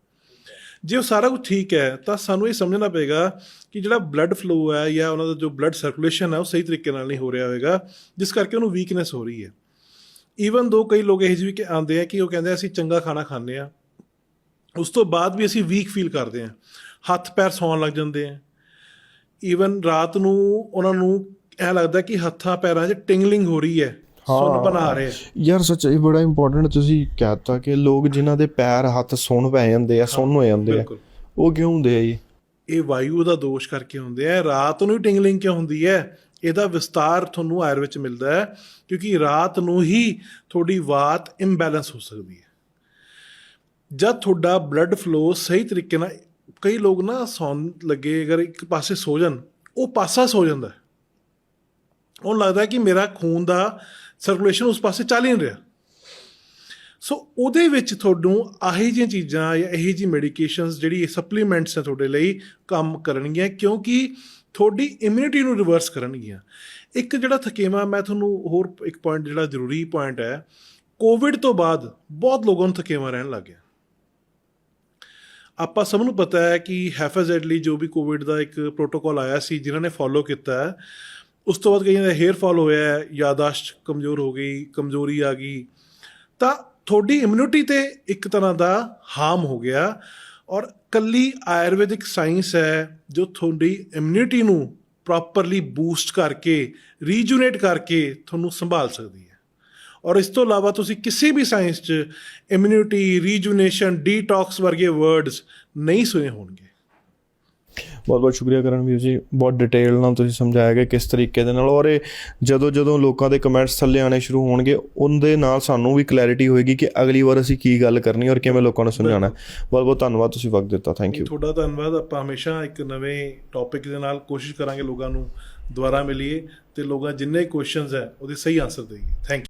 ਜੇ ਉਹ ਸਾਰਾ ਕੁਝ ਠੀਕ ਹੈ, ਤਾਂ ਸਾਨੂੰ ਇਹ ਸਮਝਣਾ ਪਏਗਾ ਕਿ ਜਿਹੜਾ ਬਲੱਡ ਫਲੋ ਹੈ ਜਾਂ ਉਹਨਾਂ ਦਾ ਜੋ ਬਲੱਡ ਸਰਕੂਲੇਸ਼ਨ ਹੈ, ਉਹ ਸਹੀ ਤਰੀਕੇ ਨਾਲ ਨਹੀਂ ਹੋ ਰਿਹਾ ਹੋਵੇਗਾ ਜਿਸ ਕਰਕੇ ਉਹਨੂੰ ਵੀਕਨੈਸ ਹੋ ਰਹੀ ਹੈ। ਈਵਨ ਦੋ ਕਈ ਲੋਕ ਇਹ ਜਿਹੇ ਵੀ ਕਿ ਆਉਂਦੇ ਆ ਕਿ ਉਹ ਕਹਿੰਦੇ ਅਸੀਂ ਚੰਗਾ ਖਾਣਾ ਖਾਂਦੇ ਆ। ਉਸ ਤੋਂ ਬਾਅਦ ਵੀ ਅਸੀਂ ਵੀਕ ਫੀਲ ਕਰਦੇ ਆ। ਹੱਥ ਪੈਰ ਸੌਣ ਲੱਗ ਜਾਂਦੇ ਆ। ਈਵਨ ਰਾਤ ਨੂੰ ਉਹਨਾਂ ਨੂੰ ਐ ਲੱਗਦਾ ਕਿ ਹੱਥਾਂ ਪੈਰਾਂ 'ਚ ਟਿੰਗਲਿੰਗ ਹੋ ਰਹੀ ਹੈ। ਸੁੰਨ ਬਣਾ ਰਹੇ। ਯਾਰ ਸੱਚਾਈ ਬੜਾ ਇੰਪੋਰਟੈਂਟ ਤੁਸੀਂ ਕਹਿਤਾ ਕਿ ਲੋਕ ਜਿਨ੍ਹਾਂ ਦੇ ਪੈਰ ਹੱਥ ਸੁੰਨ ਪੈ ਜਾਂਦੇ ਆ ਸੁੰਨ ਹੋ ਜਾਂਦੇ ਆ। ਉਹ ਕਿਉਂ ਹੁੰਦੇ ਆ ਜੀ? ਇਹ ਵਾਯੂ ਦਾ ਦੋਸ਼ ਕਰਕੇ ਹੁੰਦੇ ਆ, ਰਾਤ ਨੂੰ ਹੀ ਟਿੰਗਲਿੰਗ ਕਿਉਂ ਹੁੰਦੀ ਹੈ? ਇਹਦਾ ਵਿਸਤਾਰ ਤੁਹਾਨੂੰ ਆਯੁਰ ਵਿੱਚ ਮਿਲਦਾ ਹੈ, ਕਿਉਂਕਿ ਰਾਤ ਨੂੰ ਹੀ ਤੁਹਾਡੀ ਵਾਤ ਇੰਬੈਲੈਂਸ ਹੋ ਸਕਦੀ ਹੈ। ਜਦ ਤੁਹਾਡਾ ਬਲੱਡ ਫਲੋ ਸਹੀ ਤਰੀਕੇ ਨਾਲ, ਕਈ ਲੋਕ ਨਾ ਸੌਣ ਲੱਗੇ, ਅਗਰ ਇੱਕ ਪਾਸੇ ਸੋ ਜਾਣ, ਉਹ ਪਾਸਾ ਸੋ ਜਾਂਦਾ ਉਹਨੂੰ ਲੱਗਦਾ ਕਿ ਮੇਰਾ ਖੂਨ ਦਾ ਸਰਕੂਲੇਸ਼ਨ ਉਸ ਪਾਸੇ ਚੱਲ ਹੀ ਨਹੀਂ ਰਿਹਾ। ਸੋ ਉਹਦੇ ਵਿੱਚ ਤੁਹਾਨੂੰ ਆਹੀ ਜਿਹੀਆਂ ਚੀਜ਼ਾਂ ਜਾਂ ਇਹੀ ਜਿਹੀ ਮੈਡੀਕੇਸ਼ਨਸ ਜਿਹੜੀ ਸਪਲੀਮੈਂਟਸ ਨੇ ਤੁਹਾਡੇ ਲਈ ਕੰਮ ਕਰਨਗੀਆਂ, ਕਿਉਂਕਿ ਤੁਹਾਡੀ ਇਮਿਊਨਿਟੀ ਨੂੰ ਰਿਵਰਸ ਕਰਨਗੀਆਂ। ਇੱਕ ਜਿਹੜਾ ਥਕੇਵਾ, ਮੈਂ ਤੁਹਾਨੂੰ ਹੋਰ ਇੱਕ ਪੁਆਇੰਟ ਜਿਹੜਾ ਜ਼ਰੂਰੀ ਪੁਆਇੰਟ ਹੈ ਕੋਵਿਡ ਤੋਂ ਬਾਅਦ ਬਹੁਤ ਲੋਕਾਂ ਨੂੰ ਥਕੇਵਾ ਰਹਿਣ ਲੱਗ ਗਿਆ ਆਪਾਂ ਸਭ ਨੂੰ ਪਤਾ ਹੈ ਕਿ ਹੈਫਾਜ਼ੈਡਲੀ ਜੋ ਵੀ ਕੋਵਿਡ ਦਾ ਇੱਕ ਪ੍ਰੋਟੋਕਾਲ ਆਇਆ ਸੀ, ਜਿਨ੍ਹਾਂ ਨੇ ਫੋਲੋ ਕੀਤਾ ਹੈ, ਉਸ ਤੋਂ ਬਾਅਦ ਕਈਆਂ ਦਾ ਹੇਅਰ ਫਾਲ ਹੋਇਆ ਯਾਦਾਸ਼ਤ ਕਮਜ਼ੋਰ ਹੋ ਗਈ, ਕਮਜ਼ੋਰੀ ਆ ਗਈ, ਤਾਂ ਤੁਹਾਡੀ ਇਮਿਊਨਿਟੀ ਤੇ ਇੱਕ ਤਰ੍ਹਾਂ ਦਾ ਹਾਰਮ ਹੋ ਗਿਆ ਔਰ ਕੱਲੀ ਆਯੁਰਵੈਦਿਕ ਸਾਇੰਸ ਹੈ ਜੋ ਤੁਹਾਡੀ ਇਮਿਊਨਿਟੀ ਨੂੰ ਪ੍ਰੋਪਰਲੀ ਬੂਸਟ ਕਰਕੇ ਰੀਜੂਨੇਟ ਕਰਕੇ ਤੁਹਾਨੂੰ ਸੰਭਾਲ ਸਕਦੀ ਹੈ। ਔਰ ਇਸ ਤੋਂ ਇਲਾਵਾ ਤੁਸੀਂ ਕਿਸੇ ਵੀ ਸਾਇੰਸ 'ਚ ਇਮਿਊਨਿਟੀ ਰੀਜੂਨੇਸ਼ਨ ਡੀਟੌਕਸ ਵਰਗੇ ਵਰਡਸ ਨਹੀਂ ਸੁਣੇ ਹੋਣਗੇ। ਬਹੁਤ ਬਹੁਤ ਸ਼ੁਕਰੀਆ ਕਰਨਵੀਰ ਜੀ। ਬਹੁਤ ਡਿਟੇਲ ਨਾਲ ਤੁਸੀਂ ਸਮਝਾਇਆ ਕਿ ਕਿਸ ਤਰੀਕੇ ਦੇ ਨਾਲ ਔਰ ਇਹ ਜਦੋਂ ਜਦੋਂ ਲੋਕਾਂ ਦੇ ਕਮੈਂਟਸ ਥੱਲੇ ਆਣੇ ਸ਼ੁਰੂ ਹੋਣਗੇ ਉਹਦੇ ਨਾਲ ਸਾਨੂੰ ਵੀ ਕਲੈਰਿਟੀ ਹੋਏਗੀ ਕਿ ਅਗਲੀ ਵਾਰ ਅਸੀਂ ਕੀ ਗੱਲ ਕਰਨੀ ਔਰ ਕਿਵੇਂ ਲੋਕਾਂ ਨੂੰ ਸਮਝਾਉਣਾ। ਬਹੁਤ ਬਹੁਤ ਧੰਨਵਾਦ ਤੁਸੀਂ ਵਕਤ ਦਿੱਤਾ। ਥੈਂਕ ਯੂ ਤੁਹਾਡਾ ਧੰਨਵਾਦ। ਆਪਾਂ ਹਮੇਸ਼ਾ ਇੱਕ ਨਵੇਂ ਟੌਪਿਕ ਦੇ ਨਾਲ ਕੋਸ਼ਿਸ਼ ਕਰਾਂਗੇ ਲੋਕਾਂ ਨੂੰ ਦੁਬਾਰਾ ਮਿਲੀਏ ਤੇ ਲੋਕਾਂ ਜਿੰਨੇ ਕੁਐਸਚਨਸ ਹੈ ਉਹਦੇ ਸਹੀ ਆਨਸਰ ਦੇਈਏ। ਥੈਂਕ